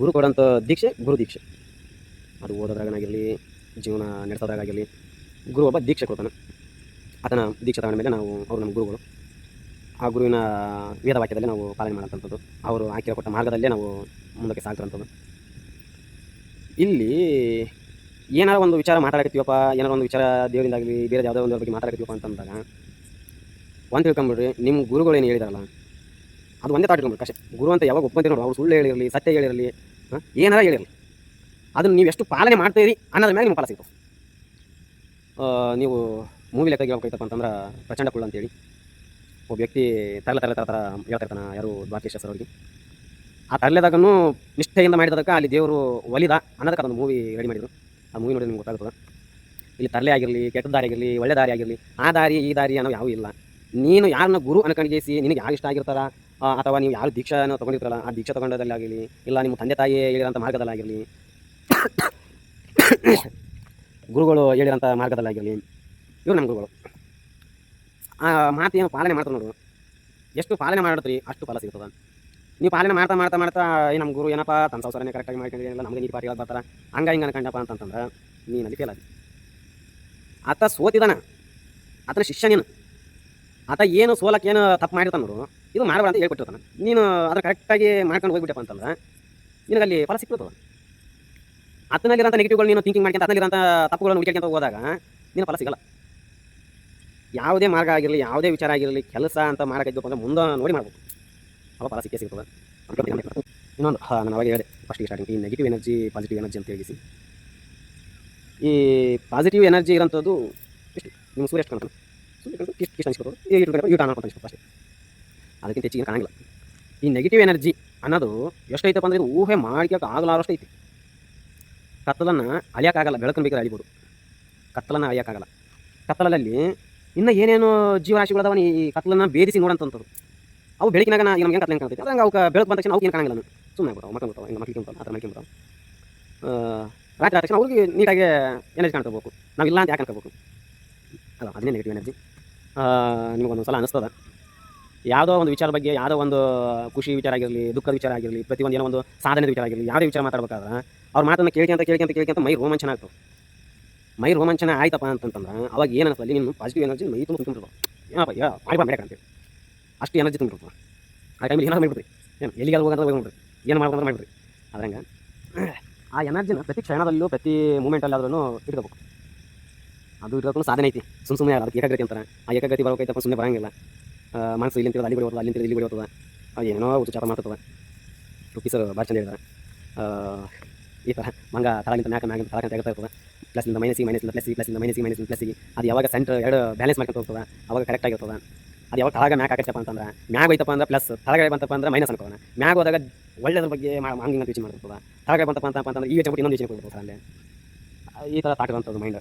ಗುರು ಕೊಡೋಂಥ ದೀಕ್ಷೆ, ಗುರು ದೀಕ್ಷೆ. ಅದು ಓದೋದ್ರಾಗನಾಗಿರಲಿ, ಜೀವನ ನಡೆಸೋದ್ರಾಗಿರಲಿ ಗುರು ಒಬ್ಬ ದೀಕ್ಷೆ ಕೊಡ್ತಾನೆ. ಆತನ ದೀಕ್ಷೆ ತಗೊಂಡ ಮೇಲೆ ನಾವು ಅವರು ನಮ್ಮ ಗುರುಗಳು. ಆ ಗುರುವಿನ ವೇದ ವಾಕ್ಯದಲ್ಲಿ ನಾವು ಪಾಲನೆ ಮಾಡೋಂಥದ್ದು ಅವರು ಹಾಕಿರೋ ಕೊಟ್ಟ ಮಾರ್ಗದಲ್ಲೇ ನಾವು ಮುಂದಕ್ಕೆ ಸಾಗ್ತಿರೋಂಥದ್ದು ಇಲ್ಲಿ ಏನಾರ ಒಂದು ವಿಚಾರ ಮಾತಾಡಕತ್ತೀವಪ್ಪ, ಏನಾರ ಒಂದು ವಿಚಾರ ದೇವರಿಂದಾಗಲಿ ಬೇರೆ ಯಾವುದೋ ಒಂದು ಬಗ್ಗೆ ಮಾತಾಡಕತ್ತೀವಪ್ಪ ಅಂತಂದಾಗ ಒಂದು ತಿಳ್ಕೊಂಬಿಡ್ರಿ ನಿಮ್ಮ ಗುರುಗಳು ಏನು ಹೇಳಿದಾರಲ್ಲ? ಅದು ಒಂದೇ ತಾಟ್ಕೊಂಬಿಡಿ ಕಷ್ಟ ಗುರು ಅಂತ ಯಾವಾಗ ಒಪ್ಪಂತೀರಿ ಅವ್ರು ಸುಳ್ಳು ಹೇಳಿರಲಿ, ಸತ್ಯ ಹೇಳಿರಲಿ ಏನಾರ ಹೇಳಿರಲಿ. ಅದನ್ನು ನೀವು ಎಷ್ಟು ಪಾಲನೆ ಮಾಡ್ತೀರಿ ಅನ್ನೋದ್ರ ಮೇಲೆ ನಿಮ್ಮ ಫಲ ಸಿಗ್ತದೆ. ನೀವು ಮೂವಿ ಲೆಕ್ಕ ಹೇಳ್ಬೇಕೈತಪ್ಪ ಅಂತಂದ್ರೆ ಪ್ರಚಂಡ ಕುಳ್ಳ ಅಂತೇಳಿ. ಒಬ್ಬ ವ್ಯಕ್ತಿ ತರಲೆ ತರಲೆ ತರ ಥರ ಹೇಳ್ತಾ ಯಾರು ಭಾರತೀಯ ಸರ್ ಅವ್ರಿಗೆ. ಆ ತರಲೆದಾಗೂ ನಿಷ್ಠೆಯಿಂದ ಮಾಡಿದದಕ್ಕೆ ಅಲ್ಲಿ ದೇವರು ಒಲಿದ ಅನ್ನೋದಕ್ಕೆ ಅದೊಂದು ಮೂವಿ ರೆಡಿ ಮಾಡಿದರು. ಆ ಮೂವಿ ನೋಡಿ ನಿಮ್ಗೆ ಗೊತ್ತಾಗ್ತದೆ. ಇಲ್ಲಿ ತರಲೆ ಆಗಿರಲಿ, ಕೆಟ್ಟ ದಾರಿ ಆಗಿರಲಿ, ಒಳ್ಳೆ ದಾರಿ ಆಗಿರಲಿ, ಆ ದಾರಿ, ಈ ದಾರಿ ಅನ್ನೋ ಯಾವ ಇಲ್ಲ. ನೀನು ಯಾರನ್ನ ಗುರು ಅನ್ಕೊಂಡಿದ್ದೀಸಿ ನಿನಗೆ ಯಾರು ಇಷ್ಟ ಆಗಿರ್ತಾರ? ಅಥವಾ ನೀವು ಯಾರು ದೀಕ್ಷಾನ ತೊಗೊಂಡಿರ್ತಾರಲ್ಲ, ಆ ದೀಕ್ಷಾ ತೊಗೊಂಡದಲ್ಲಾಗಲಿ ಇಲ್ಲ ನಿಮ್ಮ ತಂದೆ ತಾಯಿ ಹೇಳಿರೋಂಥ ಮಾರ್ಗದಲ್ಲಾಗಿರಲಿ ಗುರುಗಳು ಹೇಳಿರೋಂಥ ಮಾರ್ಗದಲ್ಲಾಗಿರಲಿ ಇವರು ನಮ್ಮ ಗುರುಗಳು. ಆ ಏನು ಪಾಲನೆ ಮಾಡ್ತಾರೆ ನೋಡು. ಎಷ್ಟು ಪಾಲನೆ ಮಾಡ್ರಿ ಅಷ್ಟು ಫಲ ಸಿಗ್ತದೆ. ನೀವು ಪಾಲನೆ ಮಾಡ್ತಾ ಮಾಡ್ತಾ ಮಾಡ್ತಾ ಈ ನಮ್ಮ ಗುರು ಏನಪ್ಪ, ತನ್ನ ಸಂಸಾರನೇ ಕರೆಕ್ಟಾಗಿ ಮಾಡ್ಕೊಂಡಿಲ್ಲ ನಮಗೆ ನೀರು ಪಾಟಿಗಳು ಬರ್ತಾರೆ. ಹಂಗ ಹಿಂಗೆ ಅನ್ಕಂಡಪ್ಪ ಅಂತಂತಂದ್ರೆ ನೀನು ಅಲ್ಲಿ ಫೇಲ್ ಆಗಿ ಆತ ಸೋತಿದಾನ. ಆತನ ಶಿಷ್ಯ ನೀನು. ಆತ ಏನು ಸೋಲಕ್ಕೆ ಏನು ತಪ್ಪು ಮಾಡಿರ್ತಾನ ನೋಡು. ಇದು ಮಾಡಬೇಡ ಅಂತ ಹೇಳ್ಕೊಟ್ಟಿರ್ತಾನೆ. ನೀನು ಅದ್ರ ಕರೆಕ್ಟಾಗಿ ಮಾಡ್ಕೊಂಡು ಹೋಗ್ಬಿಟ್ಟಪ್ಪ ಅಂತಂದ್ರೆ ನಿನಗೆ ಅಲ್ಲಿ ಫಲ ಸಿಕ್ಬಿಡ್ತದೆ ಹತ್ತನಲ್ಲಿರೋಂಥ ನೆಗೆಟಿವ್ಗಳು ನೀನು ಥಿಂಕಿಂಗ್ ಮಾಡ್ಕೊಂತ ಆತನಲ್ಲಿರೋಂಥ ತಪ್ಪುಗಳನ್ನು ಹುಡುಕ್ಯಂತ ಹೋದಾಗ ನೀನು ಫಲ ಸಿಗಲ್ಲ. ಯಾವುದೇ ಮಾರ್ಗ ಆಗಿರಲಿ, ಯಾವುದೇ ವಿಚಾರ ಆಗಿರಲಿ, ಕೆಲಸ ಅಂತ ಮಾಡೋಕ್ಕಿದ್ದಪ್ಪ ಅಂದರೆ ಮುಂದೆ ನೋಡಿ ಮಾಡ್ಬೇಕು. ಅವ ಫಲ ಸಿಕ್ಕೇ ಸಿಗ್ತದೆ. ಇನ್ನೊಂದು, ಹಾಂ, ನಾನು ಅವಾಗ ಹೇಳಿದೆ. ಫಸ್ಟ್ ಸ್ಟಾರ್ಟಿಂಗ್ ಈ ನೆಗೆಟಿವ್ ಎನರ್ಜಿ ಪಾಸಿಟಿವ್ ಎನರ್ಜಿ ಅಂತ ಹೇಳಿಸಿ. ಈ ಪಾಸಿಟಿವ್ ಎನರ್ಜಿ ಇರೋಂಥದ್ದು ಎಷ್ಟು? ನಿಮ್ಮ ಸೂರ್ಯ ಎಷ್ಟು ಕಾಣ್ತಾನೆ? ಅದಕ್ಕಿಂತ ಹೆಚ್ಚಿಗೆ ಕಾಣಂಗಿಲ್ಲ ಈ ನೆಗೆಟಿವ್ ಎನರ್ಜಿ ಅನ್ನೋದು ಎಷ್ಟೈತಪ್ಪ ಅಂದ್ರೆ ಇದು ಊಹೆ ಮಾಡ್ಲಿಕ್ಕೆ ಆಗಲಾರಷ್ಟು ಐತಿ ಕತ್ತಲನ್ನು ಅಳಿಯೋಕ್ಕಾಗಲ್ಲ ಬೆಳಕನ್ನು ಬೇಕಾದ್ರೆ ಅಳಿಬೋದು. ಕತ್ತಲನ್ನು ಅಳಿಯೋಕ್ಕಾಗಲ್ಲ ಕತ್ತಲಲ್ಲಿ ಇನ್ನೂ ಏನೇನು ಜೀವರಾಶಿಗಳದಾವ ಈ ಕತ್ತಲನ್ನು ಬೇರಿಸಿ ನೋಡೋಂಥದ್ದು ಅವು ಬೆಳಕಿನಾಗ ನಾ ನಮ್ಗೆ ಕತ್ಲೆ ಕಾಣ್ತೈತೆ ಅದಂಗೆ ಅವಕ್ಕೆ ಬೆಳಕು ಬಂದ ತಕ್ಷಣ ಏನು ಕಾಣಂಗಿಲ್ಲ ಸುಮ್ಮನೆ ಆಗ್ಬಿಡ್ತಾವೆ ಮಕ್ಕಳು ಬರ್ತಾವೆ ಹಿಂಗೆ ಮಕ್ಕಳಿಗೆ ಬಿಡ್ತಾವೆ ಆ ಥರ ಮಕ್ಕಳು ಬರ್ತಾವೆ ರಾತ್ರಿ ಆದ ತಕ್ಷಣ ಅವ್ರಿಗೆ ನೀಟಾಗಿ ಎನರ್ಜಿ ಕಾಣ್ಕೋಬೇಕು. ನಾವಿಲ್ಲ ಅಂತ ಯಾಕೆ ಅನ್ಕೋಬೇಕು ಅಲ್ಲ ಅದನ್ನೇ ನೆಗೆಟಿವ್ ಎನರ್ಜಿ ನಿಮಗೊಂದು ಸಲ ಅನಿಸ್ತದೆ ಯಾವುದೋ ಒಂದು ವಿಚಾರ ಬಗ್ಗೆ, ಯಾವುದೋ ಒಂದು ಖುಷಿ ವಿಚಾರ ಆಗಿರಲಿ, ದುಃಖದ ವಿಚಾರ ಆಗಿರಲಿ, ಪ್ರತಿಯೊಂದು ಏನೋ ಒಂದು ಸಾಧನೆ ವಿಚಾರ ಆಗಿರಲಿ, ಯಾವುದೇ ವಿಚಾರ ಮಾತಾಡ್ಬೇಕಾದ್ರೆ ಅವ್ರ ಮಾತನ್ನು ಕೇಳ್ಕೊಂತ ಕೇಳ್ಕೊಂತ ಕೇಳ್ಕೊಂತ ಮೈ ರೋಮಾಂಚನ ಆಗ್ತವೆ ಮೈ ರೋಮಾಂಚನ ಆಯ್ತಪ್ಪ ಅಂತಂತಂದ್ರೆ ಅವಾಗ ಏನು ನಿಮ್ಮ ಪಾಸಿಟಿವ್ ಎನರ್ಜಿ ಮೈ ತುಂಬ ತುಂಬಿರ್ತದೆ ಏನಪ್ಪ, ಯಾ ಮಾಡಿಬಾ ಮೇಡ ಅಂತೇಳಿ ಅಷ್ಟು ಎನರ್ಜಿ ತುಂಬಿರ್ತದೆ ಆ ಟೈಮಲ್ಲಿ ಏನಾದ್ರು ಮಾಡಿಬಿಡ್ರಿ. ಏನು, ಎಲ್ಲಿಗೆ ಹೋಗಂತ ಹೋಗ್ಬಿಡ್ರಿ ಏನು ಮಾಡ್ಬೇಕಂದ್ರೆ ಮಾಡಿಬಿಡ್ರಿ. ಅದ್ರಂಗೆ ಆ ಎನರ್ಜಿನ ಪ್ರತಿ ಕ್ಷಣದಲ್ಲೂ, ಪ್ರತಿ ಮೂಮೆಂಟಲ್ಲಾದ್ರೂ ಇಟ್ಕೋಬೇಕು. ಅದು ಇಟ್ಕೊಂಡು ಸಾಧನೆ ಐತಿ. ಸುಮ್ಮ ಸುಮ್ಮನೆ ಅದಕ್ಕೆ ಏಕಾಗ್ರತೆ ಅಂತಾರೆ. ಆ ಏಕಾಗ್ರತೆ ಬರೋಕೈತಪ್ಪ ಸುಮ್ಮನೆ ಬರಂಗಿಲ್ಲ. ಮನಸ್ಸು ಇಲ್ಲಿ ಅಲ್ಲಿ ಬಿಡೋದು ಅಲ್ಲಿ ಇಲ್ಲಿ ಬಿಡೋತದ ಏನೋ ಉಚ್ಚಾರ ಮಾಡ್ತದೆ. ಟುಕ್ಕಿ ಸರ್ ಭಾಳ ಚಂದ ಹೇಳಿದಾರೆ. ಈ ಥರ ಮಂಗ ತಳಗಿಂತ ಮ್ಯಾಕ ಮ್ಯಾಗಿಂತ ತಳಗಂತ ಹೇಳ್ತಾ ಇರ್ತದೆ. ಪ್ಲಸ್ನಿಂದ ಮೈನಸಿಗೆ ಮೈನಸ್ ಪ್ಲಸ್ಸಿಗೆ ಪ್ಲಸ್ಸಿಂದ ಮೈನಸಿಗೆ ಮೈನಸಿಂದ ಪ್ಲಸ್ಸಿಗೆ ಅದು ಯಾವಾಗ ಸೆಂಟ್ರ್ ಎರಡು ಬ್ಯಾಲೆನ್ಸ್ ಮಾಡ್ಕೊಂಡು ಹೋಗ್ತದೆ. ಅವಾಗ ಕರೆಕ್ಟ್ ಆಗಿರ್ತದೆ ಅದು ಯಾವಾಗ ತಳಗ ಮ್ಯಾಕ್ ಹಾಕತ್ತಪ್ಪ ಅಂತಂದ್ರೆ, ಮ್ಯಾಗ ಹೋಯ್ತಪ್ಪ ಅಂದ್ರೆ ಪ್ಲಸ್ ತಳಗಡೆ ಬಂತಪ್ಪ ಅಂದ್ರೆ ಮೈನಸ್ ಅನ್ಕೋಣ ಮ್ಯಾಗ ಹೋದಾಗ ಒಳ್ಳೆದ್ರ ಬಗ್ಗೆ ಹಂಗೆ ಯೋಚನೆ ಮಾಡ್ತಿರ್ತದೆ. ತಳಗಡೆ ಬಂತಪ್ಪ ಅಂತಪ್ಪ ಅಂತಂದ್ರೆ ಈ ಯೋಚನೆ ಇನ್ನೊಂದು ಯೋಚನೆ ಕೊಡ್ಬೋದು ಅಲ್ಲೇ. ಈ ಥರ ತಾಟಿರೋಂಥದ್ದು ಮೈಂಡ್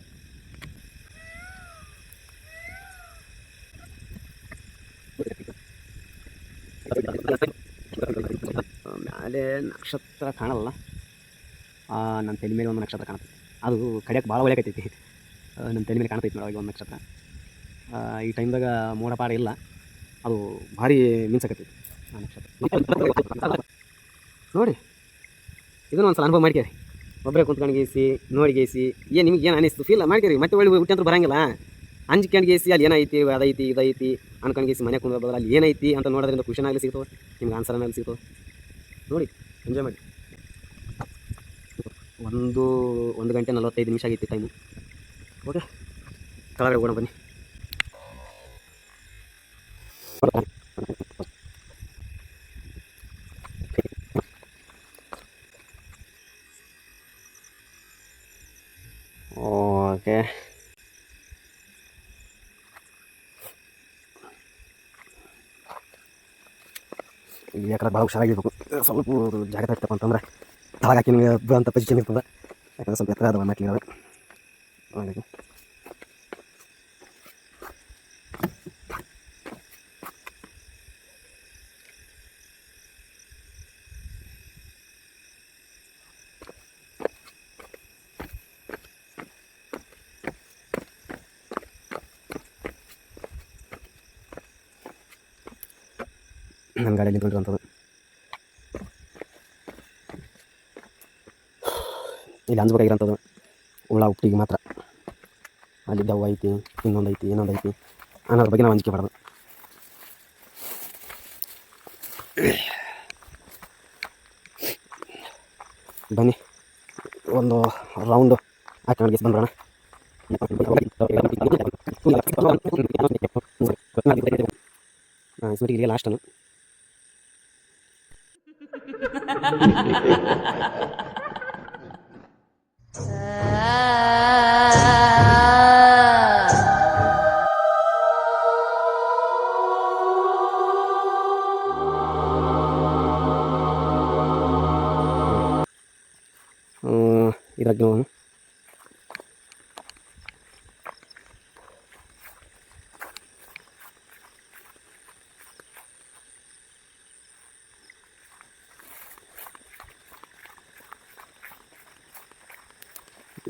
ಮ್ಯಾಲೆ ನಕ್ಷತ್ರ ಕಾಣಲ್ಲ. ನನ್ನ ತಲೆ ಮೇಲೆ ಒಂದು ನಕ್ಷತ್ರ ಕಾಣುತ್ತೆ. ಅದು ಕಡಿಯೋಕೆ ಭಾಳ ಒಳ್ಳೆ ಕತ್ತೈತಿ ನನ್ನ ತಲೆ ಮೇಲೆ ಕಾಣ್ತೈತಿ ನೋಡಿ ಒಂದು ನಕ್ಷತ್ರ. ಈ ಟೈಮ್ದಾಗ ಮೋಡ ಪಾಡ ಇಲ್ಲ. ಅದು ಭಾರಿ ಮಿಂಚಕತ್ತೈತಿ ಆ ನಕ್ಷತ್ರ. ನೋಡಿ, ಇದನ್ನು ಒಂದು ಸಲ ಅನುಭವ ಮಾಡ್ಕೇರಿ ಒಬ್ಬರೇ ಕುಂತ್ಕೊಂಡು ಗೇಸಿ ನೋಡಿ ಗೇಸಿ ಏನು ನಿಮ್ಗೆ ಏನು ಅನಿಸ್ತು? ಫೀಲ್ ಮಾಡ್ಕೇರಿ, ಮತ್ತೆ ಒಳ್ಳೆ ಹುಟ್ಟಿ ಅಂತ ಬರಂಗಿಲ್ಲ. ಅಂಜ್ಕೊಂಡು ಗೇಸಿ ಅಲ್ಲಿ ಏನೈತಿ ಅದೈತಿ ಇದೈತಿ ಅನ್ಕೊಂಡು ಗೇಸಿ ಮನೆ ಬದಲು ಅಲ್ಲಿ ಏನೈತಿ ಅಂತ ನೋಡೋದ್ರಿಂದ ಖುಷಿನಾಗಲಿ ಸಿಗ್ತವೆ ನಿಮ್ಗೆ ಆನ್ಸರ್ ಆಗಲಿ ಸಿಗ್ತವೆ ನೋಡಿ ಎಂಜಾಯ್ ಮಾಡಿ. ಒಂದು ಒಂದು ಗಂಟೆ ನಲವತ್ತೈದು ನಿಮಿಷ ಆಗಿತ್ತು ಟೈಮು ಓಕೆ ಕೆಳಗಡೆ ಹೋಗೋಣ ಬನ್ನಿ. ಓಕೆ ಯಾಕಂದ್ರೆ ಭಾಳ ಹುಷಾರಾಗಿರ್ಬೇಕು. ಸ್ವಲ್ಪ ಜಾಗ ತರ್ತಪ್ಪ ಅಂತಂದ್ರೆ ತಳಗಾಕಿ ನಿಮಗೆ ಬೀಳಂತ ಪೊಸಿಷನ್ ಇರ್ತದೆ. ಯಾಕಂದ್ರೆ ಸ್ವಲ್ಪ ಎತ್ತರ ಅದಾವ ಮೆಟ್ಲಿಗೆ ಗಾಡಿಯಲ್ಲಿ ನಿಂತ್ಕೊಂಡಿರುವಂಥದ್ದು ಇಲ್ಲಿ ಅಂಜಬೇಕಾಗಿರೋಂಥದ್ದು ಹುಳ ಉಪ್ಪಿಗೆ ಮಾತ್ರ. ಅಲ್ಲಿ ದವ್ವ ಐತಿ, ಇನ್ನೊಂದು ಐತಿ ಇನ್ನೊಂದು ಐತಿ. ಅನ್ನೋದ್ರ ಬಗ್ಗೆ ನಾವು ಅಂಜಿಕೆ ಮಾಡೋದು ಬನ್ನಿ. ಒಂದು ರೌಂಡು ಹಾಕೊಂಡು ಬಂದ್ಬಿಡೋಣ ಹಾಂ ಇಲ್ಲಿಗೆ ಲಾಸ್ಟನು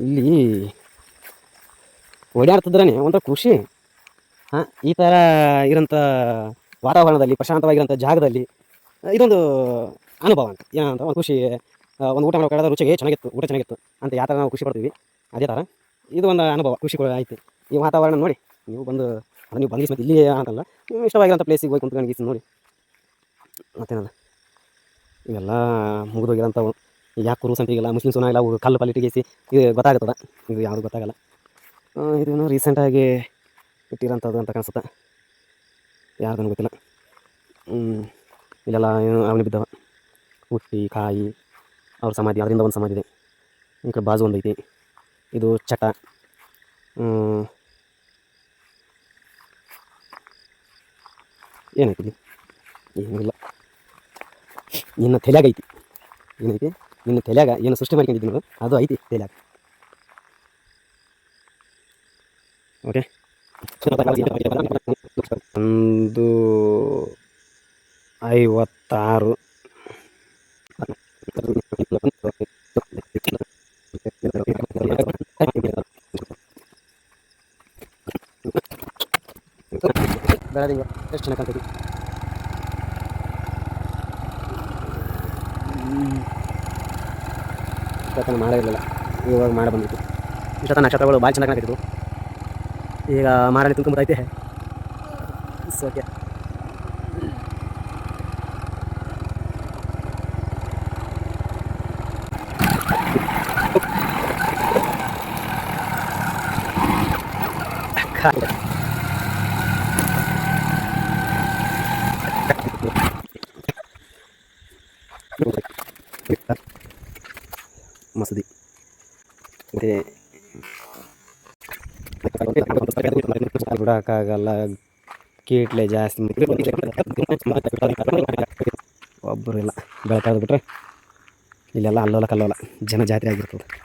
ಇಲ್ಲಿ ಓಡಾಡ್ತಿದ್ರೇ ಒಂಥರ ಖುಷಿ. ಹಾಂ, ಈ ಥರ ಇರೋಂಥ ವಾತಾವರಣದಲ್ಲಿ, ಪ್ರಶಾಂತವಾಗಿರೋಂಥ ಜಾಗದಲ್ಲಿ, ಇದೊಂದು ಅನುಭವ ಅಂತ ಏನಂತ ಒಂದು ಖುಷಿ ಒಂದು ಊಟ ಮಾಡೋ ರುಚಿಗೆ ಚೆನ್ನಾಗಿತ್ತು, ಊಟ ಚೆನ್ನಾಗಿತ್ತು ಅಂತ ಯಾವ ಥರ ನಾವು ಖುಷಿ ಪಡ್ತೀವಿ, ಅದೇ ಥರ ಇದು ಒಂದು ಅನುಭವ, ಖುಷಿ ಕೂಡ ಆಯ್ತು. ಈ ವಾತಾವರಣ ನೋಡಿ, ನೀವು ಬಂದು ನೀವು ಬಂದಿಸ್ ಮತ್ತೆ ಇಲ್ಲಿ ಅಂತಲ್ಲ, ನೀವು ಇಷ್ಟವಾಗಿರೋಂಥ ಪ್ಲೇಸಿಗೆ ಹೋಗಿ ಕುಂತ್ಕೊಂಡು ನೋಡಿ. ಮತ್ತೇನಲ್ಲ ಇವೆಲ್ಲ ಮುಗಿದೋಗಿರೋಂಥವು. ಯಾಕೆ ಕುರು ಸಂತಿಗೆಲ್ಲ ಮುಸ್ಲಿಮ್ಸ್ ಎಲ್ಲ ಅವು ಕಲ್ಲು ಪಲ್ಲಿಟಿಗೇಸಿ ಇದು ಗೊತ್ತಾಗುತ್ತದ? ಇದು ಯಾವುದು ಗೊತ್ತಾಗಲ್ಲ. ಇದನ್ನು ಇದೇನೋ ರೀಸೆಂಟಾಗಿ ಇಟ್ಟಿರೋಂಥದ್ದು ಅಂತ ಕಾಣಿಸುತ್ತೆ. ಯಾರ್ದನ್ನು ಗೊತ್ತಿಲ್ಲ. ಇಲ್ಲೆಲ್ಲ ಅವನು ಬಿದ್ದವ. ಹುಟ್ಟಿ, ಕಾಯಿ, ಅವ್ರ ಸಮಾಧಿ, ಅದರಿಂದ ಒಂದು ಸಮಾಧಿ ಇದೆ. ಈ ಕಡೆ ಬಾಜು ಒಂದು ಐತಿ. ಇದು ಚಟ. ಏನೈತಿ? ಇಲ್ಲಿ ಏನಿಲ್ಲ. ನಿನ್ನ ತಲೆಯಾಗ ಐತಿ. ಏನೈತಿ? ನಿನ್ನ ತಲೆಯಾಗ ಏನು ಸೃಷ್ಟಿ ಮಾಡ್ಕೊಂಡಿದ್ದೀನಿ ಅದು ಐತಿ ತಲೆಯಾಗ. ಓಕೆ ಒಂದು ಐವತ್ತಾರು. ಬೆಳೆದಿಂಗ ಎಷ್ಟು ಚೆನ್ನಾಗಿ ಇಷ್ಟೊತ್ತನ ಮಾಡಿರಲಿಲ್ಲ ಇವಾಗ ಮಾಡಿ ಬಂದಿತ್ತು. ಇಷ್ಟೊತ್ತ ನಕ್ಷತ್ರಗಳು ಭಾಳ ಚೆನ್ನಾಗಿ ಕಾಣ್ತಿದ್ವು. ಈಗ ತುಂಬ ಐತೆ ಓಕೆ ಮತ್ತು ಬಿಡೋಕ್ಕಾಗಲ್ಲ ಕೀಟ್ಲೆ ಜಾಸ್ತಿ ಒಬ್ಬರು ಇಲ್ಲ. ಬೆಳಕಾದ ಬಿಟ್ರೆ ಇಲ್ಲೆಲ್ಲ ಅಲ್ಲೋಲ. ಕಲ್ಲೋಲ ಜನ ಜಾತ್ರೆ ಆಗಿರ್ತದೆ.